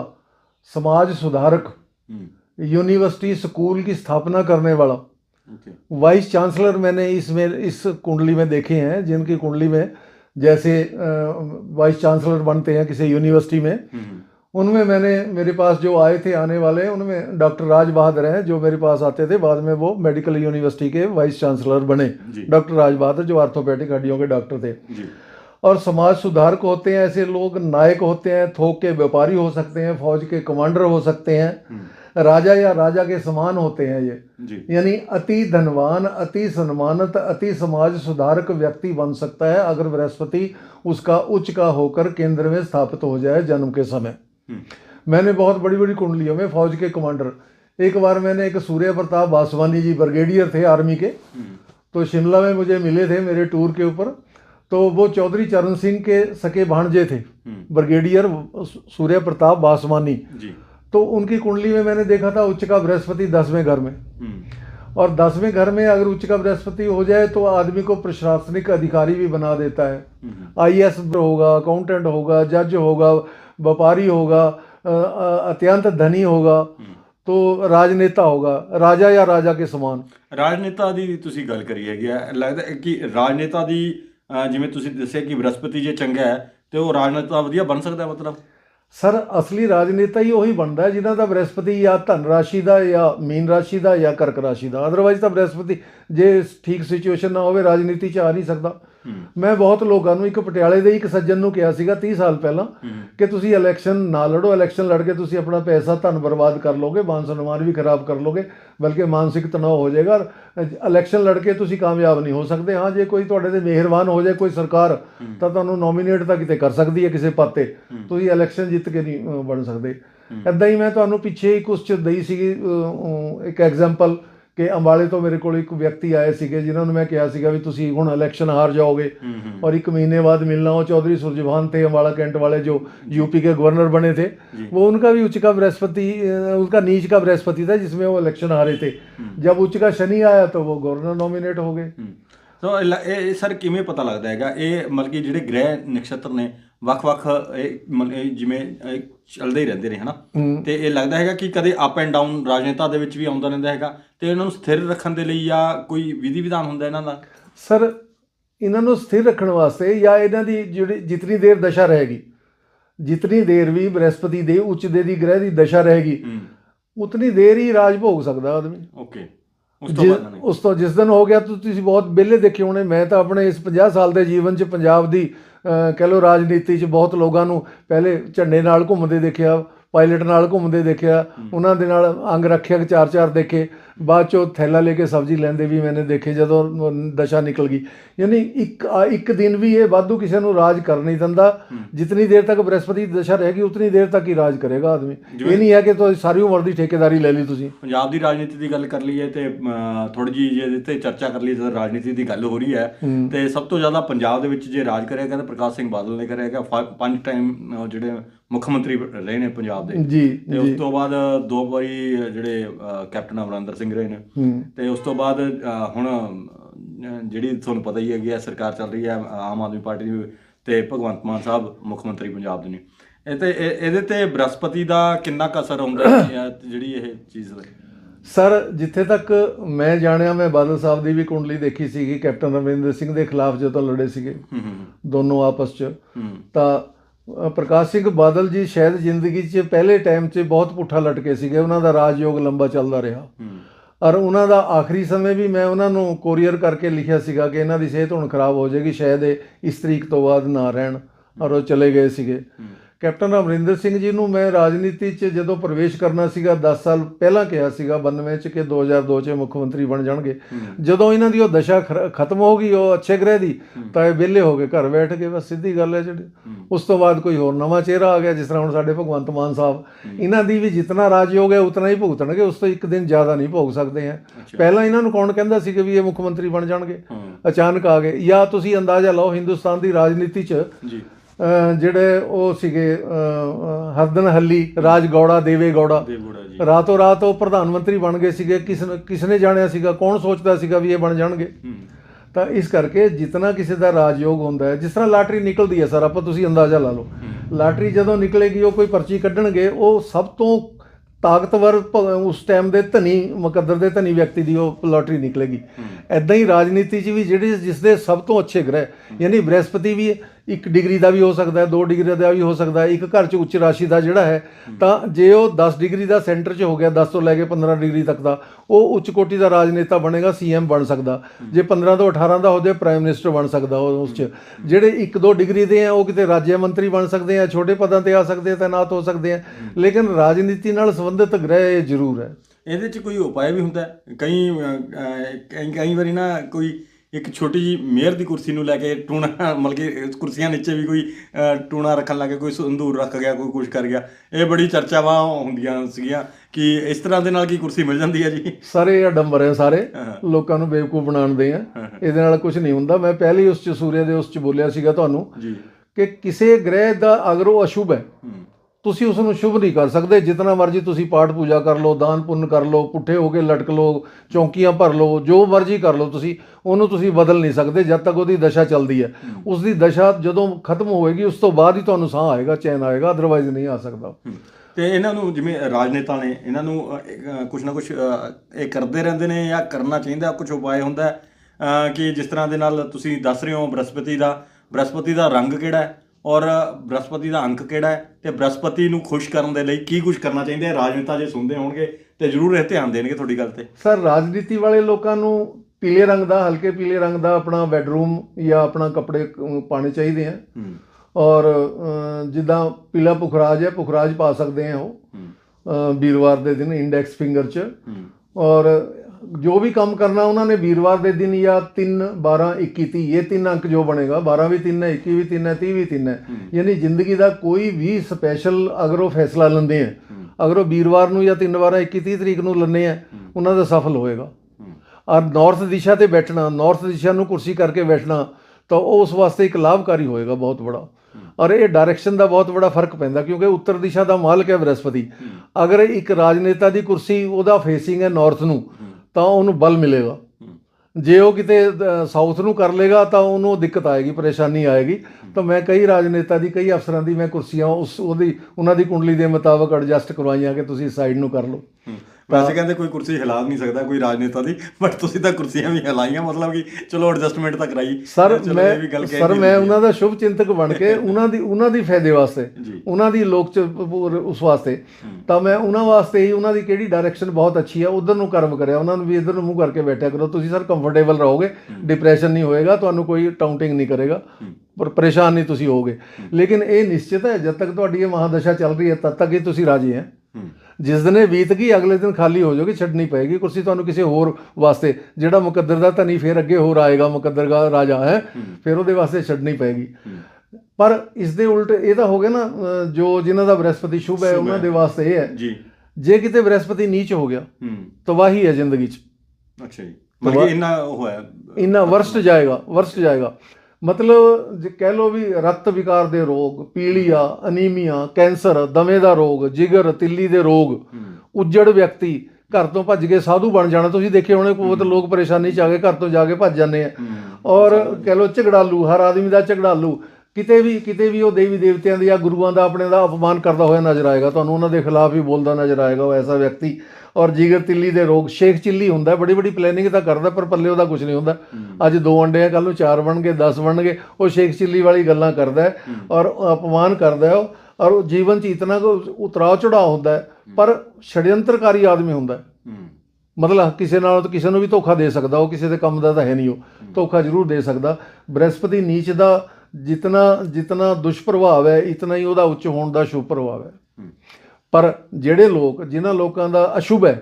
समाज सुधारक हम्म यूनिवर्सिटी स्कूल की स्थापना करने वाला। वाइस चांसलर मैंने इसमें इस कुंडली में देखे हैं जिनकी कुंडली में जैसे वाइस चांसलर बनते हैं किसी यूनिवर्सिटी में हम्म। उनमें मैंने मेरे पास जो आए थे आने वाले उनमें डॉक्टर राज बहादुर हैं जो मेरे पास आते थे बाद में वो मेडिकल यूनिवर्सिटी के वाइस चांसलर बने। डॉक्टर राज बहादुर जो आर्थोपेडिक हड्डियों के डॉक्टर थे। और समाज सुधारक होते हैं ऐसे लोग नायक होते हैं थोक के व्यापारी हो सकते हैं फौज के कमांडर हो सकते हैं। राजा या राजा के समान होते हैं ये। यानी अति धनवान अति सम्मानित अति समाज सुधारक व्यक्ति बन सकता है अगर बृहस्पति उसका उच्च का होकर केंद्र में स्थापित हो जाए जन्म के समय। हम्म। मैंने बहुत बड़ी बड़ी कुंडलियों में फौज के कमांडर एक बार मैंने एक सूर्य प्रताप बासवानी जी ब्रिगेडियर थे आर्मी के। हम्म। तो शिमला में मुझे मिले थे मेरे टूर के ऊपर। तो वो चौधरी चरण सिंह के सके भांजे थे। हम्म। ब्रिगेडियर सूर्य प्रताप बासवानी। जी। तो उनकी कुंडली में मैंने देखा था उच्च का बृहस्पति दसवें घर में हम्म और दसवें घर में अगर उच्च का बृहस्पति हो जाए तो आदमी को प्रशासनिक अधिकारी भी बना देता है हम्म आईएएस होगा अकाउंटेंट होगा जज होगा व्यापारी होगा अ, अ, अत्यंत धनी होगा हम्म। तो राजनेता होगा राजा या राजा के समान ਰਾਜਨੇਤਾ ਦੀ ਤੁਸੀਂ ਗੱਲ ਕਰੀ ਹੈਗੀ ਆ ਲੱਗਦਾ ਹੈ ਕਿ ਰਾਜਨੇਤਾ ਦੀ ਅਹ, ਜਿਵੇਂ ਤੁਸੀਂ ਦੱਸਿਆ ਕਿ ਬ੍ਰਹਸਪਤੀ ਜੇ ਚੰਗਾ ਹੈ ਤੇ ਉਹ ਰਾਜਨੇਤਾ ਵਧੀਆ ਬਣ ਸਕਦਾ ਹੈ ਮਤਲਬ ਸਰ, ਅਸਲੀ ਰਾਜਨੇਤਾ ਹੀ ਉਹੀ ਬਣਦਾ ਹੈ ਜਿਨ੍ਹਾਂ ਦਾ ਬ੍ਰਹਸਪਤੀ ਜਾਂ ਧਨ ਰਾਸ਼ੀ ਦਾ ਜਾਂ ਮੀਨ ਰਾਸ਼ੀ ਦਾ ਜਾਂ ਕਰਕ ਰਾਸ਼ੀ ਦਾ। ਅਦਰਵਾਈਜ਼ ਤਾਂ ਬ੍ਰਹਸਪਤੀ ਜੇ ਠੀਕ ਸਿਚੁਏਸ਼ਨ ਨਾ ਹੋਵੇ, ਰਾਜਨੀਤੀ 'ਚ ਆ ਨਹੀਂ ਸਕਦਾ। ਮੈਂ ਬਹੁਤ ਲੋਕਾਂ ਨੂੰ ਇੱਕ ਪਟਿਆਲੇ ਦੇ ਇੱਕ ਸੱਜਣ ਨੂੰ ਕਿਹਾ ਸੀਗਾ 30 ਸਾਲ ਪਹਿਲਾਂ ਕਿ ਤੁਸੀਂ ਇਲੈਕਸ਼ਨ ਨਾ ਲੜੋ ਇਲੈਕਸ਼ਨ ਲੜ ਕੇ ਤੁਸੀਂ ਆਪਣਾ ਪੈਸਾ ਧਨ ਬਰਬਾਦ ਕਰ ਲੋਗੇ ਮਾਨ ਸਨਮਾਨ ਵੀ ਖਰਾਬ ਕਰ ਲੋਗੇ ਬਲਕਿ ਮਾਨਸਿਕ ਤਣਾਅ ਹੋ ਜਾਏਗਾ ਇਲੈਕਸ਼ਨ ਲੜ ਕੇ ਤੁਸੀਂ ਕਾਮਯਾਬ ਨਹੀਂ ਹੋ ਸਕਦੇ। ਹਾਂ ਜੇ ਕੋਈ ਤੁਹਾਡੇ ਤੇ ਮਿਹਰਬਾਨ ਹੋ ਜਾਏ ਕੋਈ ਸਰਕਾਰ ਤਾਂ ਤੁਹਾਨੂੰ ਨੋਮੀਨੇਟ ਤਾਂ ਕਿਤੇ ਕਰ ਸਕਦੀ ਹੈ ਕਿਸੇ ਪਦ ਤੇ ਤੁਸੀਂ ਇਲੈਕਸ਼ਨ ਜਿੱਤ ਕੇ ਨਹੀਂ ਬਣ ਸਕਦੇ। ਇਦਾਂ ਹੀ ਮੈਂ ਤੁਹਾਨੂੰ ਪਿੱਛੇ ਹੀ ਕੁਝ ਚ ਦਈ ਸੀਗੀ ਇੱਕ ਐਗਜ਼ਾਮਪਲ ਕਿ ਅੰਬਾਲੇ ਤੋਂ ਮੇਰੇ ਕੋਲ ਇੱਕ ਵਿਅਕਤੀ ਆਏ ਸੀਗੇ ਜਿਨ੍ਹਾਂ ਨੂੰ ਮੈਂ ਕਿਹਾ ਸੀਗਾ ਵੀ ਤੁਸੀਂ ਹੁਣ ਇਲੈਕਸ਼ਨ ਹਾਰ ਜਾਓਗੇ ਹੂੰ ਹੂੰ और एक महीने बाद मिलना हो चौधरी सुरजभान थे अम्बाड़ा कैंट वाले जो यूपी के गवर्नर बने थे वो उनका भी उच्च का बृहस्पति अ, उनका नीच का बृहस्पति था जिसमें वो इलेक्शन हारे थे जब उच्च का शनि आया तो वो गवर्नर नॉमिनेट हो गए ਹੂੰ। ਸੋ ਇਹ ਲ- ਇਹ ਇਹ ਸਰ ਕਿਵੇਂ ਪਤਾ ਲੱਗਦਾ ਹੈਗਾ ਇਹ ਮਤਲਬ ਕਿ ਜਿਹੜੇ ਗ੍ਰਹਿ ਨਕਸ਼ਤਰ ਨੇ ਵੱਖ-ਵੱਖ ਇਹ ਮਤਲਬ ਇਹ ਜਿਵੇਂ ਇਹ ਚੱਲਦੇ ਹੀ ਰਹਿੰਦੇ ਨੇ ਹਨਾ? ਤੇ ਇਹ ਲੱਗਦਾ ਹੈਗਾ ਕਿ ਕਦੇ ਅਪ ਐਂਡ ਡਾਊਨ ਰਾਜਨੀਤਾ ਦੇ ਵਿੱਚ ਵੀ ਆਉਂਦਾ ਰਹਿੰਦਾ ਹੈਗਾ ਤੇ ਇਹਨਾਂ ਨੂੰ ਸਥਿਰ ਰੱਖਣ ਦੇ ਲਈ ਜਾਂ ਕੋਈ ਵਿਧੀ ਵਿਧਾਨ ਹੁੰਦਾ ਇਹਨਾਂ ਦਾ? ਸਰ ਇਹਨਾਂ ਨੂੰ ਸਥਿਰ ਰੱਖਣ ਵਾਸਤੇ ਜਾਂ ਇਹਨਾਂ ਦੀ ਜਿਹੜੀ ਜਿਤਨੀ ਦੇਰ ਦਸ਼ਾ ਰਹੇਗੀ ਜਿਤਨੀ ਦੇਰ ਵੀ ਬ੍ਰਹਸਪਤੀ ਦੇ ਉੱਚ ਦੇ ਦੀ ਗ੍ਰਹਿ ਦੀ ਦਸ਼ਾ ਰਹੇਗੀ ਉਤਨੀ ਦੇਰ ਹੀ ਰਾਜ ਭੋਗ ਸਕਦਾ ਆਦਮੀ। ਓਕੇ। ਉਸ ਤੋਂ ਬਾਅਦ ਉਸ ਤੋਂ ਜਿਸ ਦਿਨ ਹੋ ਗਿਆ ਤੁਸੀਂ ਬਹੁਤ ਬਿੱਲੇ ਦੇਖੇ ਹੋਣੇ ਮੈਂ ਤਾਂ ਆਪਣੇ ਇਸ 50 ਸਾਲ ਦੇ ਜੀਵਨ 'ਚ ਪੰਜਾਬ ਦੀ ਕਹਿ ਲਓ ਰਾਜਨੀਤੀ 'ਚ ਬਹੁਤ ਲੋਕਾਂ ਨੂੰ ਪਹਿਲੇ ਝੰਡੇ ਨਾਲ ਘੁੰਮਦੇ ਦੇਖਿਆ ਪਾਇਲਟ ਨਾਲ ਘੁੰਮਦੇ ਦੇਖਿਆ ਉਹਨਾਂ ਦੇ ਨਾਲ ਅੰਗ ਰੱਖਿਅਕ ਚਾਰ ਚਾਰ ਦੇਖੇ। ਬਾਅਦ 'ਚੋਂ ਥੈਲਾ ਲੈ ਕੇ ਸਬਜ਼ੀ ਲੈਂਦੇ ਵੀ ਮੈंने ਦੇਖੇ ਜਦੋਂ ਦਸ਼ਾ ਨਿਕਲ ਗਈ। ਯਾਨੀ ਇੱਕ ਇੱਕ ਦਿਨ ਵੀ ਇਹ ਵਾਧੂ ਕਿਸੇ ਨੂੰ ਰਾਜ ਕਰ ਨਹੀਂ ਦਿੰਦਾ। ਜਿਤਨੀ ਦੇਰ ਤੱਕ ਬ੍ਰਹਸਪਤੀ ਦੀ ਦਸ਼ਾ ਰਹੇਗੀ ਉਤਨੀ ਦੇਰ ਤੱਕ ਹੀ ਰਾਜ ਕਰੇਗਾ ਆਦਮੀ। ਇਹ ਨਹੀਂ ਹੈ ਕਿ ਤੁਸੀਂ ਸਾਰੀ ਉਮਰ ਦੀ ਠੇਕੇਦਾਰੀ ਲੈ ਲਈ ਤੁਸੀਂ। ਪੰਜਾਬ ਦੀ ਰਾਜਨੀਤੀ ਦੀ ਗੱਲ ਕਰ ਲਈਏ ਤੇ ਥੋੜੀ ਜਿਹੀ ਜੇ ਇਹਦੇ ਤੇ ਚਰਚਾ ਕਰ ਲਈਏ ਜਦੋਂ ਰਾਜਨੀਤੀ ਦੀ ਗੱਲ ਹੋ ਰਹੀ ਹੈ ਤੇ ਸਭ ਤੋਂ ਜ਼ਿਆਦਾ ਪੰਜਾਬ ਦੇ ਵਿੱਚ ਜੇ ਰਾਜ ਕਰਿਆ ਕਹਿੰਦੇ ਪ੍ਰਕਾਸ਼ ਸਿੰਘ ਬਾਦਲ ਨੇ ਕਰਿਆ ਫ- ਪੰਜ ਟਾਈਮ ਜਿਹੜੇ ਮੁੱਖ ਮੰਤਰੀ ਰਹੇ ਨੇ ਪੰਜਾਬ ਦੇ। ਜੀ ਤੇ ਉਸ ਤੋਂ ਬਾਅਦ ਦੋ ਵਾਰੀ ਜਿਹੜੇ ਕੈਪਟਨ ਅਮਰਿੰਦਰ ਸਿੰਘ ਰਹੇ ਨੇ। ਤੇ ਉਸ ਤੋਂ ਬਾਅਦ ਹੁਣ ਜਿਹੜੀ ਤੁਹਾਨੂੰ ਪਤਾ ਹੀ ਹੈਗੀ ਹੈ ਸਰਕਾਰ ਚੱਲ ਰਹੀ ਹੈ ਆਮ ਆਦਮੀ ਪਾਰਟੀ ਦੀ ਤੇ ਭਗਵੰਤ ਮਾਨ ਸਾਹਿਬ ਮੁੱਖ ਮੰਤਰੀ ਪੰਜਾਬ ਦੇ ਨੇ। ਇਹ ਤੇ ਇਹ- ਇਹਦੇ ਤੇ ਬ੍ਰਹਸਪਤੀ ਦਾ ਕਿੰਨਾ ਕੁ ਅਸਰ ਹੁੰਦਾ ਹੈ ਜਿਹੜੀ ਇਹ ਚੀਜ਼ ਦਾ? ਸਰ ਜਿੱਥੇ ਤੱਕ ਮੈਂ ਜਾਣਿਆ ਮੈਂ ਬਾਦਲ ਸਾਹਿਬ ਦੀ ਵੀ ਕੁੰਡਲੀ ਦੇਖੀ ਸੀਗੀ ਕੈਪਟਨ ਅਮਰਿੰਦਰ ਸਿੰਘ ਦੇ ਖਿਲਾਫ ਜਦੋਂ ਲੜੇ ਸੀਗੇ ਦੋਨੋਂ ਆਪਸ 'ਚ। ਤਾਂ ਪ੍ਰਕਾਸ਼ ਸਿੰਘ ਬਾਦਲ ਜੀ ਸ਼ਾਇਦ ਜ਼ਿੰਦਗੀ 'ਚ ਪਹਿਲੇ ਟਾਈਮ 'ਚ ਬਹੁਤ ਪੁੱਠਾ ਲਟਕੇ ਸੀਗੇ ਉਹਨਾਂ ਦਾ ਰਾਜਯੋਗ ਲੰਬਾ ਚੱਲਦਾ ਰਿਹਾ। ਔਰ ਉਹਨਾਂ ਦਾ ਆਖਰੀ ਸਮੇਂ ਵੀ ਮੈਂ ਉਹਨਾਂ ਨੂੰ ਕੋਰੀਅਰ ਕਰਕੇ ਲਿਖਿਆ ਸੀਗਾ ਕਿ ਇਹਨਾਂ ਦੀ ਸਿਹਤ ਹੁਣ ਖਰਾਬ ਹੋ ਜਾਏਗੀ ਸ਼ਾਇਦ ਇਸ ਤਰੀਕ ਤੋਂ ਬਾਅਦ ਨਾ ਰਹਿਣ ਔਰ ਉਹ ਚਲੇ ਗਏ ਸੀਗੇ। ਕੈਪਟਨ ਅਮਰਿੰਦਰ ਸਿੰਘ ਜੀ ਨੂੰ ਮੈਂ ਰਾਜਨੀਤੀ 'ਚ ਜਦੋਂ ਪ੍ਰਵੇਸ਼ ਕਰਨਾ ਸੀਗਾ 10 ਸਾਲ ਪਹਿਲਾਂ ਕਿਹਾ ਸੀਗਾ 92 'ਚ ਕਿ 2002 'ਚ ਮੁੱਖ ਮੰਤਰੀ ਬਣ ਜਾਣਗੇ। ਜਦੋਂ ਇਹਨਾਂ ਦੀ ਉਹ ਦਸ਼ਾ ਖਤਮ ਹੋ ਗਈ ਉਹ ਅੱਛੇ ਗ੍ਰਹਿ ਦੀ ਤਾਂ ਇਹ ਵਿਹਲੇ ਹੋ ਕੇ ਘਰ ਬੈਠ ਗਏ ਬਸ ਸਿੱਧੀ ਗੱਲ ਹੈ ਜਿਹੜੀ। ਉਸ ਤੋਂ ਬਾਅਦ ਕੋਈ ਹੋਰ ਨਵਾਂ ਚਿਹਰਾ ਆ ਗਿਆ ਜਿਸ ਤਰ੍ਹਾਂ ਹੁਣ ਸਾਡੇ ਭਗਵੰਤ ਮਾਨ ਸਾਹਿਬ। ਇਹਨਾਂ ਦੀ ਵੀ ਜਿਤਨਾ ਰਾਜਯੋਗ ਹੈ ਉਤਨਾ ਹੀ ਭੁਗਤਣਗੇ ਉਸ ਤੋਂ ਇੱਕ ਦਿਨ ਜ਼ਿਆਦਾ ਨਹੀਂ ਭੋਗ ਸਕਦੇ ਹੈ। ਪਹਿਲਾਂ ਇਹਨਾਂ ਨੂੰ ਕੌਣ ਕਹਿੰਦਾ ਸੀ ਕਿ ਵੀ ਇਹ ਮੁੱਖ ਮੰਤਰੀ ਬਣ ਜਾਣਗੇ? ਅਚਾਨਕ ਆ ਗਏ। ਜਾਂ ਤੁਸੀਂ ਅੰਦਾਜ਼ਾ ਲਾਓ ਹਿੰਦੁਸਤਾਨ ਦੀ ਰਾਜਨੀਤੀ 'ਚ ਜਿਹੜੇ ਉਹ ਸੀਗੇ ਹਰਦਨ ਹੱਲੀ ਰਾਜ ਗੌੜਾ ਦੇਵੇ ਗੌੜਾ। ਰਾਤੋਂ ਰਾਤ ਉਹ ਪ੍ਰਧਾਨ ਮੰਤਰੀ ਬਣ ਗਏ ਸੀਗੇ। ਕਿਸ ਕਿਸ ਨੇ ਜਾਣਿਆ ਸੀਗਾ? ਕੌਣ ਸੋਚਦਾ ਸੀਗਾ ਵੀ ਇਹ ਬਣ ਜਾਣਗੇ? ਹੂੰ। ਤਾਂ ਇਸ ਕਰਕੇ ਜਿਤਨਾ ਕਿਸੇ ਦਾ ਰਾਜਯੋਗ ਹੁੰਦਾ ਹੈ ਜਿਸ ਤਰ੍ਹਾਂ ਲਾਟਰੀ ਨਿਕਲਦੀ ਹੈ ਸਰ ਆਪਾਂ ਤੁਸੀਂ ਅੰਦਾਜ਼ਾ ਲਾ ਲਓ। ਲਾਟਰੀ ਜਦੋਂ ਨਿਕਲੇਗੀ ਉਹ ਕੋਈ ਪਰਚੀ ਕੱਢਣਗੇ ਉਹ ਸਭ ਤੋਂ ਤਾਕਤਵਰ ਉਸ ਟਾਈਮ ਦੇ ਧਨੀ ਮੁਕੱਦਰ ਦੇ ਧਨੀ ਵਿਅਕਤੀ ਦੀ ਉਹ ਲਾਟਰੀ ਨਿਕਲੇਗੀ। ਐਦਾਂ ਹੀ ਰਾਜਨੀਤੀ 'ਚ ਵੀ ਜਿਹੜੀ ਜਿਸ ਦੇ ਸਭ ਤੋਂ ਅੱਛੇ ਗ੍ਰਹਿ ਯਾਨੀ ਬ੍ਰਹਸਪਤੀ ਵੀ ਇੱਕ ਡਿਗਰੀ ਦਾ ਵੀ ਹੋ ਸਕਦਾ ਹੈ 2 ਡਿਗਰੀ ਦਾ ਵੀ ਹੋ ਸਕਦਾ ਹੈ, ਇੱਕ ਘਰ 'ਚ ਉੱਚ ਰਾਸ਼ੀ ਦਾ ਜਿਹੜਾ ਹੈ, ਤਾਂ ਜੇ ਉਹ 10 ਡਿਗਰੀ ਦਾ ਸੈਂਟਰ 'ਚ ਹੋ ਗਿਆ 10 ਤੋਂ ਲੈ ਕੇ 15 ਡਿਗਰੀ ਤੱਕ ਦਾ, ਉਹ ਉੱਚ ਕੋਟੀ ਦਾ ਰਾਜਨੇਤਾ ਬਣੇਗਾ, ਸੀਐਮ ਬਣ ਸਕਦਾ। ਜੇ 15 ਤੋਂ 18 ਦਾ ਹੋ ਜਾਏ ਪ੍ਰਾਈਮ ਮਿਨਿਸਟਰ ਬਣ ਸਕਦਾ ਉਹ ਉਸ 'ਚ। ਜਿਹੜੇ 1-2 ਡਿਗਰੀ ਦੇ ਆ, ਉਹ ਕਿਤੇ ਰਾਜ ਮੰਤਰੀ ਬਣ ਸਕਦੇ ਆ, ਛੋਟੇ ਪਦਾਂ ਤੇ ਆ ਸਕਦੇ ਆ ਤਾਇਨਾਤ ਹੋ ਸਕਦੇ ਆ। ਲੇਕਿਨ ਰਾਜਨੀਤੀ ਨਾਲ ਸੰਬੰਧਿਤ ਗ੍ਰਹਿ ਇਹ ਜ਼ਰੂਰ ਹੈ। ਇਹਦੇ 'ਚ ਕੋਈ ਉਪਾਅ ਵੀ ਹੁੰਦਾ? ਕਈ ਕਈ ਕਈ ਵਾਰੀ ਨਾ ਕੋਈ ਇੱਕ ਛੋਟੀ ਜੀ ਮੇਅਰ ਦੀ ਕੁਰਸੀ ਨੂੰ ਲੈ ਕੇ ਟੂਣਾ ਮਤਲਬ ਕਿ ਕੁਰਸੀਆਂ ਨੀਚੇ ਵੀ ਕੋਈ ਟੂਣਾ ਰੱਖਣ ਲੱਗੇ ਕੋਈ ਸੰਦੂਰ ਰੱਖ ਗਿਆ ਕੋਈ ਕੁਝ ਕਰ ਗਿਆ। ਇਹ ਬੜੀ ਚਰਚਾਵਾਂ ਹੁੰਦੀਆਂ ਸੀਗੀਆਂ ਕਿ ਇਸ ਤਰ੍ਹਾਂ ਦੇ ਨਾਲ ਕੀ ਕੁਰਸੀ ਮਿਲ ਜਾਂਦੀ ਹੈ ਜੀ? ਸਾਰੇ ਅਡੰਬਰ ਹੈ ਸਾਰੇ। ਲੋਕਾਂ ਨੂੰ ਬੇਵਕੂਫ ਬਣਾਉਂਦੇ ਆ। ਇਹਦੇ ਨਾਲ ਕੁਝ ਨਹੀਂ ਹੁੰਦਾ। ਮੈਂ ਪਹਿਲੇ ਉਸ ਚ ਸੂਰਿਆ ਦੇ ਉਸ ਚ ਬੋਲਿਆ ਸੀਗਾ ਤੁਹਾਨੂੰ ਜੀ। ਕਿ ਕਿਸੇ ਗ੍ਰਹਿ ਦਾ ਅਗਰ ਉਹ ਅਸ਼ੁਭ ਹੂੰ। ਤੁਸੀਂ ਉਸ ਨੂੰ ਸ਼ੁਭ ਨਹੀਂ ਕਰ ਸਕਦੇ। ਜਿਤਨਾ ਮਰਜ਼ੀ ਤੁਸੀਂ ਪਾਠ ਪੂਜਾ ਕਰ ਲਓ ਦਾਨ ਪੁੰਨ ਕਰ ਲਓ ਪੁੱਠੇ ਹੋ ਕੇ ਲਟਕ ਲਓ ਚੌਂਕੀਆਂ ਭਰ ਲਓ ਜੋ ਮਰਜ਼ੀ ਕਰ ਲਓ ਤੁਸੀਂ ਉਹਨੂੰ ਤੁਸੀਂ ਬਦਲ ਨਹੀਂ ਸਕਦੇ ਜਦ ਤੱਕ ਉਹਦੀ ਦਸ਼ਾ ਚੱਲਦੀ ਹੈ। ਉਸ ਦੀ ਦਸ਼ਾ ਜਦੋਂ ਖਤਮ ਹੋਏਗੀ ਉਸ ਤੋਂ ਬਾਅਦ ਹੀ ਤੁਹਾਨੂੰ ਸਾਹ ਆਏਗਾ ਚੈਨ ਆਏਗਾ ਅਦਰਵਾਈਜ਼ ਨਹੀਂ ਆ ਸਕਦਾ। ਤੇ ਇਹਨਾਂ ਨੂੰ ਜਿਵੇਂ ਰਾਜਨੇਤਾ ਨੇ ਇਹਨਾਂ ਨੂੰ ਕੁਛ ਨਾ ਕੁਛ ਅ, ਇਹ ਕਰਦੇ ਰਹਿੰਦੇ ਨੇ ਜਾਂ ਕਰਨਾ ਚਾਹੀਦਾ ਕੁਝ ਉਪਾਅ ਹੁੰਦਾ ਕਿ ਜਿਸ ਤਰ੍ਹਾਂ ਦੇ ਨਾਲ ਤੁਸੀਂ ਦੱਸ ਰਹੇ ਹੋ ਬ੍ਰਹਸਪਤੀ ਦਾ ਬ੍ਰਹਸਪਤੀ ਦਾ ਰੰਗ ਕਿਹੜਾ ਹੈ? ਔਰ ਬ੍ਰਹਸਪਤੀ ਦਾ ਅੰਕ ਕਿਹੜਾ ਹੈ? ਤੇ ਬ੍ਰਹਸਪਤੀ ਨੂੰ ਖੁਸ਼ ਕਰਨ ਦੇ ਲਈ ਕੀ ਕੁਝ ਕਰਨਾ ਚਾਹੀਦਾ ਹੈ? ਰਾਜਨੇਤਾ ਜੇ ਸੁਣਦੇ ਹੋਣਗੇ ਤੇ ਜ਼ਰੂਰ ਇਹ ਧਿਆਨ ਦੇਣਗੇ ਤੁਹਾਡੀ ਗੱਲ ਤੇ। ਸਰ ਰਾਜਨੀਤੀ ਵਾਲੇ ਲੋਕਾਂ ਨੂੰ ਪੀਲੇ ਰੰਗ ਦਾ ਹਲਕੇ ਪੀਲੇ ਰੰਗ ਦਾ ਆਪਣਾ ਬੈੱਡਰੂਮ ਜਾਂ ਆਪਣਾ ਕੱਪੜੇ ਪਾਣੇ ਚਾਹੀਦੇ ਆ। ਔਰ ਜਿੱਦਾਂ ਪੀਲਾ ਪੁਖਰਾਜ ਹੈ ਪੁਖਰਾਜ ਪਾ ਸਕਦੇ ਆ ਉਹ। ਵੀਰਵਾਰ ਦੇ ਦਿਨ ਇੰਡੈਕਸ ਫਿੰਗਰ 'ਚ। ਔਰ ਜੋ ਵੀ ਕੰਮ ਕਰਨਾ ਉਹਨਾਂ ਨੇ ਵੀਰਵਾਰ ਦੇ ਦਿਨ ਜਾਂ 3 12 21 30 ਇਹ ਤਿੰਨ ਅੰਕ ਜੋ ਬਣੇਗਾ 12 ਵੀ 3 ਹੈ 21 ਵੀ 3 ਹੈ 30 ਵੀ 3 ਹੈ ਯਾਨੀ ਜ਼ਿੰਦਗੀ ਦਾ ਕੋਈ ਵੀ ਸਪੈਸ਼ਲ ਅਗਰ ਉਹ ਫੈਸਲਾ ਲੈਂਦੇ ਆ ਅਗਰ ਉਹ ਵੀਰਵਾਰ ਨੂੰ ਜਾਂ 3 12 21 30 ਤਰੀਕ ਨੂੰ ਲੈਂਦੇ ਆ ਉਹਨਾਂ ਦਾ ਸਫਲ ਹੋਏਗਾ। ਔਰ ਨਾਰਥ ਦਿਸ਼ਾ ਤੇ ਬੈਠਣਾ ਨਾਰਥ ਦਿਸ਼ਾ ਨੂੰ ਕੁਰਸੀ ਕਰਕੇ ਬੈਠਣਾ ਤਾਂ ਉਹ ਉਸ ਵਾਸਤੇ ਇੱਕ ਲਾਭਕਾਰੀ ਹੋਏਗਾ ਬਹੁਤ ਬੜਾ। ਔਰ ਇਹ ਡਾਇਰੈਕਸ਼ਨ ਦਾ ਬਹੁਤ ਬੜਾ ਫ਼ਰਕ ਪੈਂਦਾ ਕਿਉਂਕਿ ਉੱਤਰ ਦਿਸ਼ਾ ਦਾ ਮਾਲਕ ਹੈ ਬ੍ਰਹਸਪਤੀ। ਅਗਰ ਇੱਕ ਰਾਜਨੇਤਾ ਦੀ ਕੁਰਸੀ ਉਹਦਾ ਫੇਸਿੰਗ ਹੈ ਨਾਰਥ ਨੂੰ ਤਾਂ ਉਹਨੂੰ ਬਲ ਮਿਲੇਗਾ। ਜੇ ਉਹ ਕਿਤੇ ਸਾਊਥ ਨੂੰ ਕਰ ਲੇਗਾ ਤਾਂ ਉਹਨੂੰ ਦਿੱਕਤ ਆਏਗੀ ਪਰੇਸ਼ਾਨੀ ਆਏਗੀ। ਤਾਂ ਮੈਂ ਕਈ ਰਾਜਨੇਤਾ ਦੀ ਕਈ ਅਫਸਰਾਂ ਦੀ ਮੈਂ ਕੁਰਸੀਆਂ ਉਸ ਉਹਦੀ ਉਹਨਾਂ ਦੀ ਕੁੰਡਲੀ ਦੇ ਮੁਤਾਬਕ ਐਡਜਸਟ ਕਰਵਾਈਆਂ ਕਿ ਤੁਸੀਂ ਸਾਈਡ ਨੂੰ ਕਰ ਲਓ। ਵੈਸੇ ਕਹਿੰਦੇ ਕੋਈ ਕੁਰਸੀ ਹਿਲਾ ਨਹੀਂ ਸਕਦਾ ਕੋਈ ਰਾਜਨੇਤਾ ਦੀ ਬਟ ਤੁਸੀਂ ਤਾਂ ਕੁਰਸੀਆਂ ਵੀ ਹਿਲਾਈਆਂ ਮਤਲਬ ਕਿ ਚਲੋ ਐਡਜਸਟਮੈਂਟ ਤਾਂ ਕਰਾਈ। ਸਰ ਮੈਂ ਸਰ ਮੈਂ ਉਹਨਾਂ ਦਾ ਸ਼ੁਭ ਚਿੰਤਕ ਬਣ ਕੇ ਉਹਨਾਂ ਦੀ ਉਹਨਾਂ ਦੀ ਫਾਇਦੇ ਵਾਸਤੇ। ਉਹਨਾਂ ਦੀ ਲੋਕ ਚ ਉਸ ਵਾਸਤੇ। ਤਾਂ ਮੈਂ ਉਹਨਾਂ ਵਾਸਤੇ ਹੀ ਉਹਨਾਂ ਦੀ ਕਿਹੜੀ ਡਾਇਰੈਕਸ਼ਨ ਬਹੁਤ ਅੱਛੀ ਹੈ ਉਧਰ ਨੂੰ ਕਰਮ ਕਰਿਆ ਉਹਨਾਂ ਨੂੰ ਵੀ ਇਧਰ ਨੂੰ ਮੂੰਹ ਕਰਕੇ ਬੈਠਿਆ ਕਰੋ। ਤੁਸੀਂ ਸਰ ਕੰਫਰਟੇਬਲ ਰਹੋਗੇ ਡਿਪਰੈਸ਼ਨ ਨਹੀਂ ਹੋਏਗਾ ਤੁਹਾਨੂੰ ਕੋਈ ਟਾਊਂਟਿੰਗ ਨਹੀਂ ਕਰੇਗਾ ਪਰ ਪਰੇਸ਼ਾਨ ਨਹੀਂ ਤੁਸੀਂ ਹੋਗੇ ਲੇਕਿਨ ਇਹ ਨਿਸ਼ਚਿਤ ਹੈ ਜਦ ਤੱਕ ਤੁਹਾਡੀ ਇਹ ਮਹਾਦਸ਼ਾ ਚੱਲ ਰਹੀ ਹੈ ਤਦ ਤੱਕ ਹੀ ਤੁਸੀਂ ਰਾਜੀ ਹੂੰ। ਜਿਸ ਦਿਨ ਇਹ ਬੀਤ ਗਈ ਅਗਲੇ ਦਿਨ ਖਾਲੀ ਹੋ ਜਾਓਗੀ ਛੱਡਣੀ ਪਏਗੀ ਕੁਰਸੀ ਤੁਹਾਨੂੰ ਕਿਸੇ ਹੋਰ ਵਾਸਤੇ ਜਿਹੜਾ ਮੁਕੱਦਰ ਦਾ ਧਨੀ ਫਿਰ ਅੱਗੇ ਹੋਰ ਆਏਗਾ ਮੁਕੱਦਰ ਦਾ ਰਾਜਾ ਹੈ ਫਿਰ ਉਹਦੇ ਵਾਸਤੇ ਛੱਡਣੀ ਪਏਗੀ। ਪਰ ਇਸ ਦੇ ਉਲਟ ਇਹ ਤਾਂ ਹੋ ਗਿਆ ਨਾ ਜੋ ਜਿਨ੍ਹਾਂ ਦਾ ਬ੍ਰਹਸਪਤੀ ਸ਼ੁਭ ਹੈ ਉਹਨਾਂ ਦੇ ਵਾਸਤੇ ਇਹ ਹੈ। ਜੀ। ਜੇ ਕਿਤੇ ਬ੍ਰਹਸਪਤੀ ਨੀਚ ਹੋ ਗਿਆ ਹੂੰ। ਤਬਾਹੀ ਹੈ ਜ਼ਿੰਦਗੀ 'ਚ। ਅੱਛਾ ਜੀ। ਮਤਲਬ ਇੰਨਾ ਉਹ ਹੈ। ਇੰਨਾ ਵਰਸਟ ਜਾਏਗਾ ਵਰਸਟ ਜਾਏਗਾ। ਮਤਲਬ ਜੇ ਕਹਿ ਲੋ ਵੀ ਰਕਤ ਵਿਕਾਰ ਦੇ ਰੋਗ ਪੀਲੀਆ ਅਨੀਮੀਆ ਕੈਂਸਰ ਦਮੇ ਦਾ ਰੋਗ ਜਿਗਰ ਤਿੱਲੀ ਦੇ ਰੋਗ ਉੱਜੜ ਵਿਅਕਤੀ ਘਰ ਤੋਂ ਭੱਜ ਕੇ ਸਾਧੂ ਬਣ ਜਾਣਾ ਤੁਸੀਂ ਦੇਖੇ ਹੋਣੇ ਬਹੁਤ ਲੋਕ ਪਰੇਸ਼ਾਨੀ ਚ ਆ ਗਏ ਘਰ ਤੋਂ ਜਾ ਕੇ ਭੱਜ ਜਾਂਦੇ ਆ। ਔਰ ਕਹਿ ਲੋ ਝਗੜਾਲੂ ਹਰ ਆਦਮੀ ਦਾ ਝਗੜਾਲੂ। ਕਿਤੇ ਵੀ ਕਿਤੇ ਵੀ ਉਹ ਦੇਵੀ ਦੇਵਤਿਆਂ ਦੇ ਜਾਂ ਗੁਰੂਆਂ ਦਾ ਆਪਣੇ ਦਾ ਅਪਮਾਨ ਕਰਦਾ ਹੋਇਆ ਨਜ਼ਰ ਆਏਗਾ ਤੁਹਾਨੂੰ ਉਹਨਾਂ ਦੇ ਖਿਲਾਫ ਹੀ ਬੋਲਦਾ ਨਜ਼ਰ ਆਏਗਾ ਉਹ ਐਸਾ ਵਿਅਕਤੀ। ਔਰ ਜਿਗਰ ਤਿੱਲੀ ਦੇ ਰੋਗ ਸ਼ੇਖ ਚਿੱਲੀ ਹੁੰਦਾ ਬੜੀ ਬੜੀ ਪਲੈਨਿੰਗ ਤਾਂ ਕਰਦਾ ਪਰ ਪੱਲੇ ਉਹਦਾ ਕੁਝ ਨਹੀਂ ਹੁੰਦਾ। ਅੱਜ ਦੋ ਅੰਡੇ ਆ ਕੱਲ ਨੂੰ ਚਾਰ ਬਣਗੇ 10 ਬਣਗੇ ਉਹ ਸ਼ੇਖ ਚਿੱਲੀ ਵਾਲੀ ਗੱਲਾਂ ਕਰਦਾ ਔਰ ਅਪਮਾਨ ਕਰਦਾ ਉਹ ਔਰ ਉਹ ਜੀਵਨ 'ਚ ਇਤਨਾ ਕੁ ਉਤਰਾਅ ਚੜਾਅ ਹੁੰਦਾ ਪਰ ਛੜਯੰਤਰਕਾਰੀ ਆਦਮੀ ਹੁੰਦਾ ਮਤਲਬ ਕਿਸੇ ਨਾਲ ਕਿਸੇ ਨੂੰ ਵੀ ਧੋਖਾ ਦੇ ਸਕਦਾ ਉਹ ਕਿਸੇ ਦੇ ਕੰਮ ਦਾ ਤਾਂ ਹੈ ਨਹੀਂ ਉਹ ਧੋਖਾ ਜ਼ਰੂਰ ਦੇ ਸਕਦਾ। ਬ੍ਰਹਸਪਤੀ ਨੀਚ ਦਾ ਜਿਤਨਾ ਜਿਤਨਾ ਦੁਸ਼ਪ੍ਰਭਾਵ ਹੈ ਇਤਨਾ ਹੀ ਉਹਦਾ ਉੱਚ ਹੋਣ ਦਾ ਸ਼ੁਭ ਪ੍ਰਭਾਵ ਹੂੰ। ਪਰ ਜਿਹੜੇ ਲੋਕ ਜਿਨ੍ਹਾਂ ਲੋਕਾਂ ਦਾ ਅਸ਼ੁਭ ਹੈ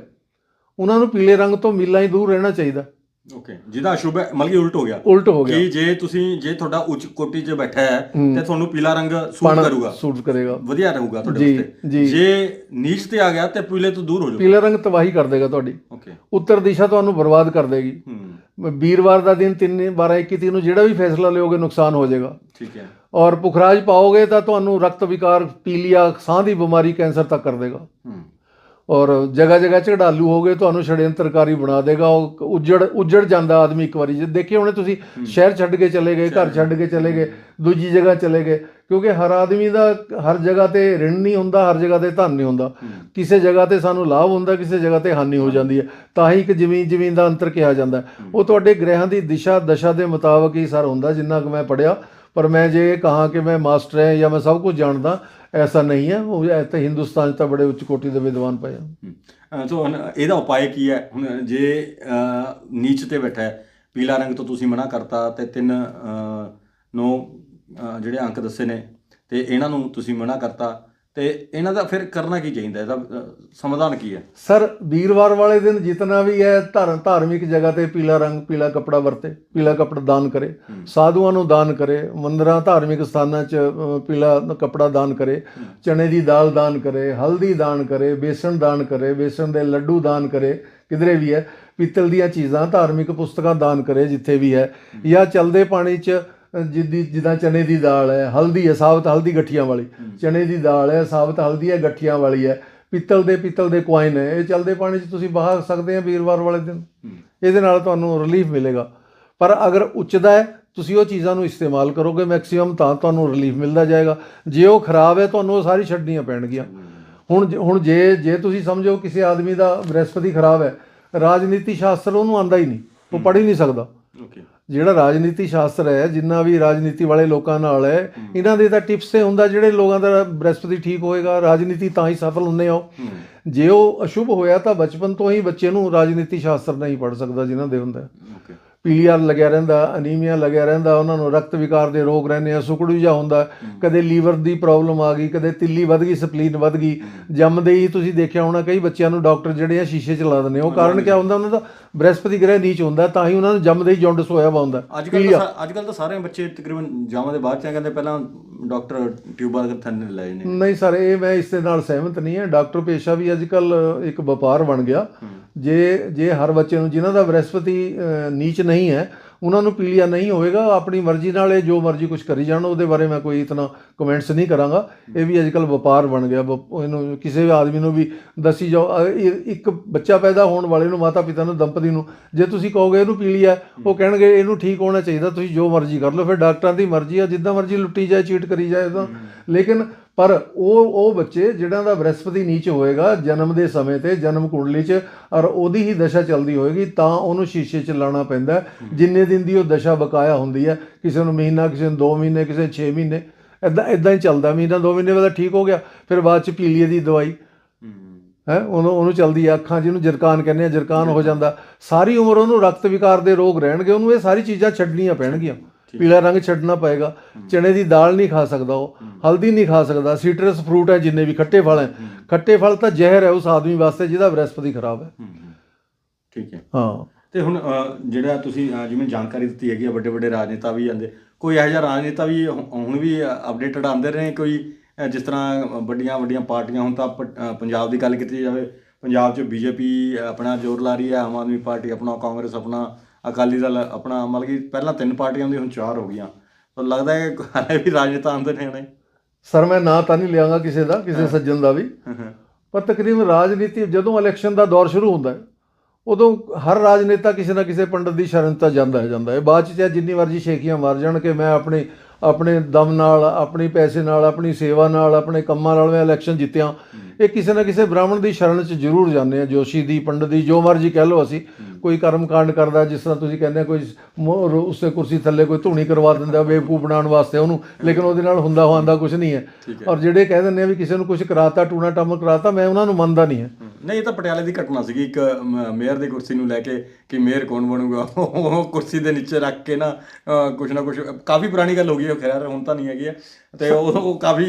ਉਹਨਾਂ ਨੂੰ ਪੀਲੇ ਰੰਗ ਤੋਂ ਮੀਲਾਂ ਹੀ ਦੂਰ ਰਹਿਣਾ ਚਾਹੀਦਾ। ਓਕੇ ਜਿਹਦਾ ਅਸ਼ੁਭ ਹੈ ਮਤਲਬ ਕਿ ਉਲਟ ਹੋ ਗਿਆ। ਉਲਟ ਹੋ ਗਿਆ। ਕਿ ਜੇ ਤੁਸੀਂ ਜੇ ਤੁਹਾਡਾ ਉੱਚ ਕੋਟੀ 'ਚ ਬੈਠਾ ਹੈ ਤੇ ਤੁਹਾਨੂੰ ਪੀਲਾ ਰੰਗ ਸੂਟ ਕਰੂਗਾ। ਸੂਟ ਕਰੇਗਾ। ਵਧੀਆ ਰਹੂਗਾ ਤੁਹਾਡੇ ਉੱਤੇ ਜੀ। ਨੀਚ ਤੇ ਆ ਗਿਆ ਤੇ ਪੀਲੇ ਤੋਂ ਦੂਰ ਹੋ ਜਾਓ ਪੀਲਾ ਰੰਗ ਤਬਾਹੀ ਕਰ ਦੇਗਾ ਤੁਹਾਡੀ। ਓਕੇ ਉੱਤਰ ਦਿਸ਼ਾ ਤੁਹਾਨੂੰ ਬਰਬਾਦ ਕਰ ਦੇਗੀ। ਵੀਰਵਾਰ ਦਾ ਦਿਨ 3 12 21 ਤੀਹ ਨੂੰ ਜਿਹੜਾ ਵੀ ਫੈਸਲਾ ਲਿਓਗੇ ਨੁਕਸਾਨ ਹੋ ਜਾਏਗਾ। ਠੀਕ ਹੈ। ਔਰ ਪੁਖਰਾਜ ਪਾਓਗੇ ਤਾਂ ਤੁਹਾਨੂੰ ਰਕਤ ਵਿਕਾਰ ਪੀਲੀਆ ਸਾਹ ਦੀ ਬਿਮਾਰੀ ਕੈਂਸਰ ਤੱਕ ਕਰ ਦੇਗਾ। ਹੂੰ। ਔਰ ਜਗ੍ਹਾ ਜਗ੍ਹਾ ਝਗੜਾਲੂ ਹੋਗੇ ਤੁਹਾਨੂੰ ਛੜਯੰਤਰਕਾਰੀ ਬਣਾ ਦੇਗਾ। ਉਹ ਉੱਜੜ ਉੱਜੜ ਜਾਂਦਾ ਆਦਮੀ ਇੱਕ ਵਾਰੀ। ਜੇ ਦੇਖੇ ਹੋਣੇ ਤੁਸੀਂ ਸ਼ਹਿਰ ਛੱਡ ਕੇ ਚਲੇ ਗਏ ਘਰ ਛੱਡ ਕੇ ਚਲੇ ਗਏ ਦੂਜੀ ਜਗ੍ਹਾ ਚਲੇ ਗਏ ਕਿਉਂਕਿ ਹਰ ਆਦਮੀ ਦਾ ਹਰ ਜਗ੍ਹਾ ਤੇ ਰਿਣ ਨਹੀਂ ਹੁੰਦਾ ਹਰ ਜਗ੍ਹਾ ਤੇ ਧਨ ਨਹੀਂ ਹੁੰਦਾ। ਕਿਸੇ ਜਗ੍ਹਾ ਤੇ ਸਾਨੂੰ ਲਾਭ ਹੁੰਦਾ ਕਿਸੇ ਜਗ੍ਹਾ ਤੇ ਹਾਨੀ ਹੋ ਜਾਂਦੀ ਹੈ। ਤਾਂ ਹੀ ਇੱਕ ਜ਼ਮੀਨ ਜ਼ਮੀਨ ਦਾ ਅੰਤਰ ਕਿਹਾ ਜਾਂਦਾ ਹੈ। ਉਹ ਤੁਹਾਡੇ ਗ੍ਰਹਿਾਂ ਦੀ ਦਿਸ਼ਾ ਦਸ਼ਾ ਦੇ ਮੁਤਾਬਕ ਹੀ ਸਰ ਹੁੰਦਾ ਜਿੰਨਾ ਕੁ ਮੈਂ ਪੜਿਆ ਪਰ ਮੈਂ ਜੇ ਕਹਾਂ ਕਿ ਮੈਂ ਮਾਸਟਰ ਹੈ ਜਾਂ ਮੈਂ ਸਭ ਕੁਝ ਜਾਣਦਾ ਐਸਾ ਨਹੀਂ ਹੈ। ਉਹ ਇੱਥੇ ਹਿੰਦੁਸਤਾਨ 'ਚ ਤਾਂ ਬੜੇ ਉੱਚ ਕੋਟੀ ਦੇ ਵਿਦਵਾਨ ਪਏ ਆ ਸੋ ਇਹਦਾ ਉਪਾਅ ਕੀ ਹੈ? ਹੁਣ ਜੇ ਨੀਚ ਤੇ ਬੈਠਾ ਹੈ ਪੀਲਾ ਰੰਗ ਤੋਂ ਤੁਸੀਂ ਮਨਾ ਕਰਤਾ ਤੇ ਤਿੰਨ ਅਹ, ਨੌ ਜਿਹੜੇ ਅੰਕ ਦੱਸੇ ਨੇ ਤੇ ਇਹਨਾਂ ਨੂੰ ਤੁਸੀਂ ਮਨਾ ਕਰਤਾ ਤੇ ਇਹਨਾਂ ਦਾ ਫਿਰ ਕਰਨਾ ਕੀ ਚਾਹੀਦਾ? ਇਹਦਾ ਸਮਾਧਾਨ ਕੀ ਹੈ? ਸਰ ਵੀਰਵਾਰ ਵਾਲੇ ਦਿਨ ਜਿਤਨਾ ਵੀ ਹੈ ਧਾਰ ਧਾਰਮਿਕ ਜਗ੍ਹਾ ਤੇ ਪੀਲਾ ਰੰਗ ਪੀਲਾ ਕਪੜਾ ਵਰਤੇ ਪੀਲਾ ਕਪੜਾ ਦਾਨ ਕਰੇ ਸਾਧੂਆਂ ਨੂੰ ਦਾਨ ਕਰੇ ਮੰਦਰਾਂ ਧਾਰਮਿਕ ਸਥਾਨਾਂ 'ਚ ਅ, ਪੀਲਾ ਕਪੜਾ ਦਾਨ ਕਰੇ ਚਣੇ ਦੀ ਦਾਲ ਦਾਨ ਕਰੇ ਹਲਦੀ ਦਾਨ ਕਰੇ ਬੇਸਣ ਦਾਨ ਕਰੇ ਬੇਸਣ ਦੇ ਲੱਡੂ ਦਾਨ ਕਰੇ ਕਿਧਰੇ ਵੀ ਹੈ ਪਿੱਤਲ ਦੀਆਂ ਚੀਜ਼ਾਂ ਧਾਰਮਿਕ ਪੁਸਤਕਾਂ ਦਾਨ ਕਰੇ ਜਿੱਥੇ ਵੀ ਹੈ। ਜਾਂ ਚਲਦੇ ਪਾਣੀ 'ਚ ਜਿੱਦੀ ਜਿੱਦਾਂ ਚਨੇ ਦੀ ਦਾਲ ਹੈ ਹਲਦੀ ਹੈ ਸਾਬਤ ਹਲਦੀ ਗੱਠੀਆਂ ਵਾਲੀ। ਚਨੇ ਦੀ ਦਾਲ ਹੈ ਸਾਬਤ ਹਲਦੀ ਹੈ ਗੱਠੀਆਂ ਵਾਲੀ ਹੈ। ਪਿੱਤਲ ਦੇ ਪਿੱਤਲ ਦੇ ਕੁਆਇਨ ਹੈ। ਇਹ ਚੱਲਦੇ ਪਾਣੀ 'ਚ ਤੁਸੀਂ ਬਹਾ ਸਕਦੇ ਆ ਵੀਰਵਾਰ ਵਾਲੇ ਦਿਨ। ਇਹਦੇ ਨਾਲ ਤੁਹਾਨੂੰ ਰਿਲੀਫ ਮਿਲੇਗਾ। ਪਰ ਅਗਰ ਉੱਚਦਾ ਹੈ ਤੁਸੀਂ ਉਹ ਚੀਜ਼ਾਂ ਨੂੰ ਇਸਤੇਮਾਲ ਕਰੋਗੇ ਮੈਕਸਿਮਮ ਤਾਂ ਤੁਹਾਨੂੰ ਰਿਲੀਫ ਮਿਲਦਾ ਜਾਏਗਾ। ਜੇ ਉਹ ਖਰਾਬ ਹੈ ਤੁਹਾਨੂੰ ਉਹ ਸਾਰੀ ਛੱਡਣੀਆਂ ਪੈਣਗੀਆਂ। ਹੁਣ ਹੁਣ ਜੇ ਜੇ ਤੁਸੀਂ ਸਮਝੋ ਕਿਸੇ ਆਦਮੀ ਦਾ ਬ੍ਰਹਿਸਪਤੀ ਖਰਾਬ ਹੈ ਰਾਜਨੀਤੀ ਸ਼ਾਸਤਰ ਉਹਨੂੰ ਆਂਦਾ ਹੀ ਨਹੀਂ। ਉਹ ਪੜ੍ਹ ਹੀ ਨਹੀਂ ਸਕਦਾ। ਓਕੇ। ਜਿਹੜਾ ਰਾਜਨੀਤੀ ਸ਼ਾਸਤਰ ਹੈ ਜਿੰਨਾ ਵੀ ਰਾਜਨੀਤੀ ਵਾਲੇ ਲੋਕਾਂ ਨਾਲ ਹੈ ਇਹਨਾਂ ਦੇ ਤਾਂ ਟਿਪਸ ਤੇ ਹੁੰਦਾ ਜਿਹੜੇ ਲੋਕਾਂ ਦਾ ਬ੍ਰਹਿਸਪਤੀ ਠੀਕ ਹੋਏਗਾ ਰਾਜਨੀਤੀ ਤਾਂ ਹੀ ਸਫਲ ਆ ਉਹ। ਜੇ ਉਹ ਅਸ਼ੁਭ ਹੋਇਆ ਤਾਂ ਬਚਪਨ ਤੋਂ ਹੀ ਬੱਚੇ ਨੂੰ ਰਾਜਨੀਤੀ ਸ਼ਾਸਤਰ ਨਹੀਂ ਪੜ ਸਕਦਾ ਜਿਨ੍ਹਾਂ ਦੇ ਹੁੰਦਾ। ਹੈ। ਓਕੇ। ਪੀਲੀਆ ਲੱਗਿਆ ਰਹਿੰਦਾ ਅਨੀਮੀਆ ਲੱਗਿਆ ਰਹਿੰਦਾ ਉਹਨਾਂ ਨੂੰ ਰਕਤ ਵਿਕਾਰ ਦੇ ਰੋਗ ਰਹਿੰਦੇ ਆ ਸੁਕੜੂ ਜਿਹਾ ਹੁੰਦਾ। ਕਦੇ ਲੀਵਰ ਦੀ ਪ੍ਰੋਬਲਮ ਆ ਗਈ ਕਦੇ ਤਿੱਲੀ ਵੱਧ ਗਈ ਸਪਲੀਨ ਵੱਧ ਗਈ। ਜੰਮਦੇ ਹੀ ਤੁਸੀਂ ਦੇਖਿਆ ਹੋਣਾ ਕਈ ਬੱਚਿਆਂ ਨੂੰ ਡਾਕਟਰ ਜਿਹੜੇ ਆ ਸ਼ੀਸ਼ੇ ਚ ਲਾ ਦਿੰਦੇ। ਉਹ ਕਾਰਨ ਕੀ ਹੁੰਦਾ ਉਹਨਾਂ ਦਾ ਬ੍ਰਹਿਸਪਤੀ ਗ੍ਰਹਿ ਨੀਚ ਹੁੰਦਾ ਤਾਂ ਹੀ ਉਹਨਾਂ ਨੂੰ ਜੰਮਦੇ ਹੀ ਜੌਂਡਸ ਹੋਇਆ ਵਾ ਹੁੰਦਾ। ਅੱਜ ਕੱਲ ਅੱਜ ਕੱਲ ਤਾਂ ਸਾਰੇ ਬੱਚੇ ਤਕਰੀਬਨ ਜਾਵਾਂ ਦੇ ਬਾਅਦ ਚ ਕਹਿੰਦੇ ਪਹਿਲਾਂ ਡਾਕਟਰ ਟਿਊਬਾਂ ਦੇ ਥੰਨੇ ਲਾਏ ਨੇ। ਨਹੀਂ ਸਰ ਇਹ ਮੈਂ ਇਸ ਦੇ ਨਾਲ ਸਹਿਮਤ ਨਹੀਂ ਹਾਂ। ਡਾਕਟਰ ਪੇਸ਼ਾ ਵੀ ਅੱਜ ਕੱਲ ਇੱਕ ਵਪਾਰ ਬਣ ਗਿਆ। ਜੇ ਜੇ ਹਰ ਬੱਚੇ ਨੂੰ ਜਿਨ੍ਹਾਂ ਦਾ ਬ੍ਰਹਿਸਪਤੀ ਨੀਚ ਨਹੀਂ ਹੈ ਉਹਨਾਂ ਨੂੰ ਪੀਲੀਆ ਨਹੀਂ ਹੋਵੇਗਾ ਆਪਣੀ ਮਰਜ਼ੀ ਨਾਲ ਇਹ ਜੋ ਮਰਜ਼ੀ ਕੁਝ ਕਰੀ ਜਾਣ ਉਹਦੇ ਬਾਰੇ ਮੈਂ ਕੋਈ ਇਤਨਾ ਕਮੈਂਟਸ ਨਹੀਂ ਕਰਾਂਗਾ। ਇਹ ਵੀ ਅੱਜ ਕੱਲ ਵਪਾਰ ਬਣ ਗਿਆ ਇਹਨੂੰ ਕਿਸੇ ਵੀ ਆਦਮੀ ਨੂੰ ਵੀ ਦੱਸੀ ਜਾਓ। ਇੱਕ ਬੱਚਾ ਪੈਦਾ ਹੋਣ ਵਾਲੇ ਨੂੰ ਮਾਤਾ ਪਿਤਾ ਨੂੰ ਦੰਪਤੀ ਨੂੰ ਜੇ ਤੁਸੀਂ ਕਹੋਗੇ ਇਹਨੂੰ ਪੀਲੀਆ ਉਹ ਕਹਿਣਗੇ ਇਹਨੂੰ ਠੀਕ ਹੋਣਾ ਚਾਹੀਦਾ ਤੁਸੀਂ ਜੋ ਮਰਜ਼ੀ ਕਰ ਲਓ ਫਿਰ ਡਾਕਟਰਾਂ ਦੀ ਮਰਜ਼ੀ ਆ ਜਿੱਦਾਂ ਮਰਜ਼ੀ ਲੁੱਟੀ ਜਾਏ ਚੀਟ ਕਰੀ ਜਾਏ ਤਾਂ। ਲੇਕਿਨ ਪਰ ਉਹ ਉਹ ਬੱਚੇ ਜਿਹਨਾਂ ਦਾ ਬ੍ਰਹਿਸਪਤੀ ਨੀਚ ਹੋਏਗਾ ਜਨਮ ਦੇ ਸਮੇਂ ਤੇ ਜਨਮ ਕੁੰਡਲੀ 'ਚ ਔਰ ਉਹਦੀ ਹੀ ਦਸ਼ਾ ਚੱਲਦੀ ਹੋਏਗੀ ਤਾਂ ਉਹਨੂੰ ਸ਼ੀਸ਼ੇ 'ਚ ਲਾਣਾ ਪੈਂਦਾ। ਜਿੰਨੇ ਦਿਨ ਦੀ ਉਹ ਦਸ਼ਾ ਬਕਾਇਆ ਹੁੰਦੀ ਹੈ ਕਿਸੇ ਨੂੰ ਮਹੀਨਾ ਕਿਸੇ ਨੂੰ 2 ਮਹੀਨੇ ਕਿਸੇ ਨੂੰ 6 ਮਹੀਨੇ ਇਦਾਂ ਇਦਾਂ ਹੀ ਚੱਲਦਾ। ਮਹੀਨਾ 2 ਮਹੀਨੇ ਬਾਅਦ ਠੀਕ ਹੋ ਗਿਆ ਫਿਰ ਬਾਅਦ 'ਚ ਪੀਲੀਏ ਦੀ ਦਵਾਈ। ਹੈ। ਉਹਨੂੰ ਉਹਨੂੰ ਚਲਦੀ ਆ ਅੱਖਾਂ ਜਿਹਨੂੰ ਜਰਕਾਨ ਕਹਿੰਦੇ ਆ ਜਰਕਾਨ ਹੋ ਜਾਂਦਾ। ਸਾਰੀ ਉਮਰ ਉਹਨੂੰ ਰਕਤ ਵਿਕਾਰ ਦੇ ਰੋਗ ਰਹਿਣਗੇ ਉਹਨੂੰ ਇਹ ਸਾਰੀ ਚੀਜ਼ਾਂ ਛੱਡਣੀਆਂ। ਪੈਣਗੀਆਂ। ਪੀਲਾ ਰੰਗ ਛੱਡਣਾ ਪਏਗਾ। ਚਣੇ ਦੀ ਦਾਲ ਨਹੀਂ ਖਾ ਸਕਦਾ ਉਹ। ਹਲਦੀ ਨਹੀਂ ਖਾ ਸਕਦਾ। ਸੀਟਰਸ ਫਰੂਟ ਹੈ ਜਿੰਨੇ ਵੀ ਖੱਟੇ ਫਲ ਹੈ। ਖੱਟੇ ਫਲ ਤਾਂ ਜ਼ਹਿਰ ਹੈ ਉਸ ਆਦਮੀ ਵਾਸਤੇ ਜਿਹਦਾ ਬ੍ਰਹਿਸਪਤੀ ਖਰਾਬ ਹੈ। ਠੀਕ ਹੈ। ਹਾਂ। ਤੇ ਹੁਣ ਜਿਹੜਾ ਤੁਸੀਂ ਜਿਵੇਂ ਜਾਣਕਾਰੀ ਦਿੱਤੀ ਹੈਗੀ ਆ ਵੱਡੇ ਵੱਡੇ ਰਾਜਨੇਤਾ ਵੀ ਆਂਦੇ ਕੋਈ ਇਹੋ ਜਿਹਾ ਰਾਜਨੇਤਾ ਵੀ ਹੁਣ ਵੀ ਅਪਡੇਟਡ ਆਉਂਦੇ ਰਹੇ? ਕੋਈ ਜਿਸ ਤਰ੍ਹਾਂ ਵੱਡੀਆਂ ਵੱਡੀਆਂ ਪਾਰਟੀਆਂ ਹੁਣ ਤਾਂ ਪੰਜਾਬ ਦੀ ਗੱਲ ਕੀਤੀ ਜਾਵੇ। ਪੰਜਾਬ 'ਚ ਬੀਜੇਪੀ ਆਪਣਾ ਜ਼ੋਰ ਲਾ ਰਹੀ ਹੈ ਆਮ ਆਦਮੀ ਪਾਰਟੀ ਆਪਣਾ ਕਾਂਗਰਸ ਆਪਣਾ ਅਕਾਲੀ ਦਲ ਆਪਣਾ ਮਤਲਬ ਕਿ ਪਹਿਲਾਂ ਤਿੰਨ ਪਾਰਟੀਆਂ ਹੁੰਦੀਆਂ ਹੁਣ ਚਾਰ ਹੋ ਗਈਆਂ। ਤਾਂ ਲੱਗਦਾ ਹੈ ਕਿ ਹਾਲੇ ਵੀ ਰਾਜਨੇਤਾ ਆਉਂਦੇ ਨੇ ਹਣੇ ਸਰ ਮੈਂ ਨਾਂ ਤਾਂ ਨਹੀਂ ਲਿਆਂਗਾ ਕਿਸੇ ਦਾ ਕਿਸੇ ਸੱਜਣ ਦਾ ਵੀ। ਪਰ ਤਕਰੀਬਨ ਰਾਜਨੀਤੀ ਜਦੋਂ ਇਲੈਕਸ਼ਨ ਦਾ ਦੌਰ ਸ਼ੁਰੂ ਹੁੰਦਾ ਹੈ ਉਦੋਂ ਹਰ ਰਾਜਨੇਤਾ ਕਿਸੇ ਨਾ ਕਿਸੇ ਪੰਡਤ ਦੀ ਸ਼ਰਨ ਤਾਂ ਜਾਂਦਾ ਹੈ ਜਾਂਦਾ ਹੈ। ਬਾਅਦ ਚ ਚਾਹੇ ਜਿੰਨੀ ਮਰਜ਼ੀ ਸ਼ੇਖੀਆਂ ਮਾਰ ਜਾਣ ਕਿ ਮੈਂ ਆਪਣੇ ਆਪਣੇ ਦਮ ਨਾਲ ਆਪਣੀ ਪੈਸੇ ਨਾਲ ਆਪਣੀ ਸੇਵਾ ਨਾਲ ਆਪਣੇ ਕੰਮਾਂ ਨਾਲ ਮੈਂ ਇਲੈਕਸ਼ਨ ਜਿੱਤਿਆ। ਇਹ ਕਿਸੇ ਨਾ ਕਿਸੇ ਬ੍ਰਾਹਮਣ ਦੀ ਸ਼ਰਨ ਚ ਜ਼ਰੂਰ ਜਾਂਦੇ ਆ ਜੋਸ਼ੀ ਦੀ ਪੰਡਤ ਦੀ ਜੋ ਮਰਜ਼ੀ ਕਹਿ ਲਓ ਅਸੀਂ। ਕੋਈ ਕਰਮ ਕਾਂਡ ਕਰਦਾ ਜਿਸ ਤਰ੍ਹਾਂ ਤੁਸੀਂ ਕਹਿੰਦੇ ਕੋਈ ਉਸੇ ਕੁਰਸੀ ਥੱਲੇ ਕੋਈ ਧੂਣੀ ਕਰਵਾ ਦਿੰਦਾ ਬੇਵਕੂਫ ਬਣਾਉਣ ਵਾਸਤੇ ਉਹਨੂੰ ਲੇਕਿਨ ਉਹਦੇ ਨਾਲ ਹੁੰਦਾ ਹੋਂਦਾ ਕੁਝ ਨਹੀਂ ਹੈ। ਔਰ ਜਿਹੜੇ ਕਹਿ ਦਿੰਦੇ ਆ ਵੀ ਕਿਸੇ ਨੂੰ ਕੁਝ ਕਰਾਤਾ ਟੂਣਾ ਟੰਮ ਕਰਾਤਾ ਮੈਂ ਉਹਨਾਂ ਨੂੰ ਮੰਨਦਾ ਨਹੀਂ ਹੈ। ਨਹੀਂ ਇਹ ਤਾਂ ਪਟਿਆਲੇ ਦੀ ਘਟਨਾ ਸੀਗੀ। ਇੱਕ ਮੇਅਰ ਦੀ ਕੁਰਸੀ ਨੂੰ ਲੈ ਕੇ ਕਿ ਮੇਅਰ ਕੌਣ ਬਣੂਗਾ ਉਹ ਕੁਰਸੀ ਦੇ ਨੀਚੇ ਰੱਖ ਕੇ ਨਾ ਕੁਛ ਨਾ ਕੁਛ ਕਾਫੀ ਪੁਰਾਣੀ ਗੱਲ ਹੋ ਗਈ ਉਹ ਖੈਰ ਹੁਣ ਤਾਂ ਨਹੀਂ ਹੈਗੀ ਤੇ ਉਹ ਕਾਫੀ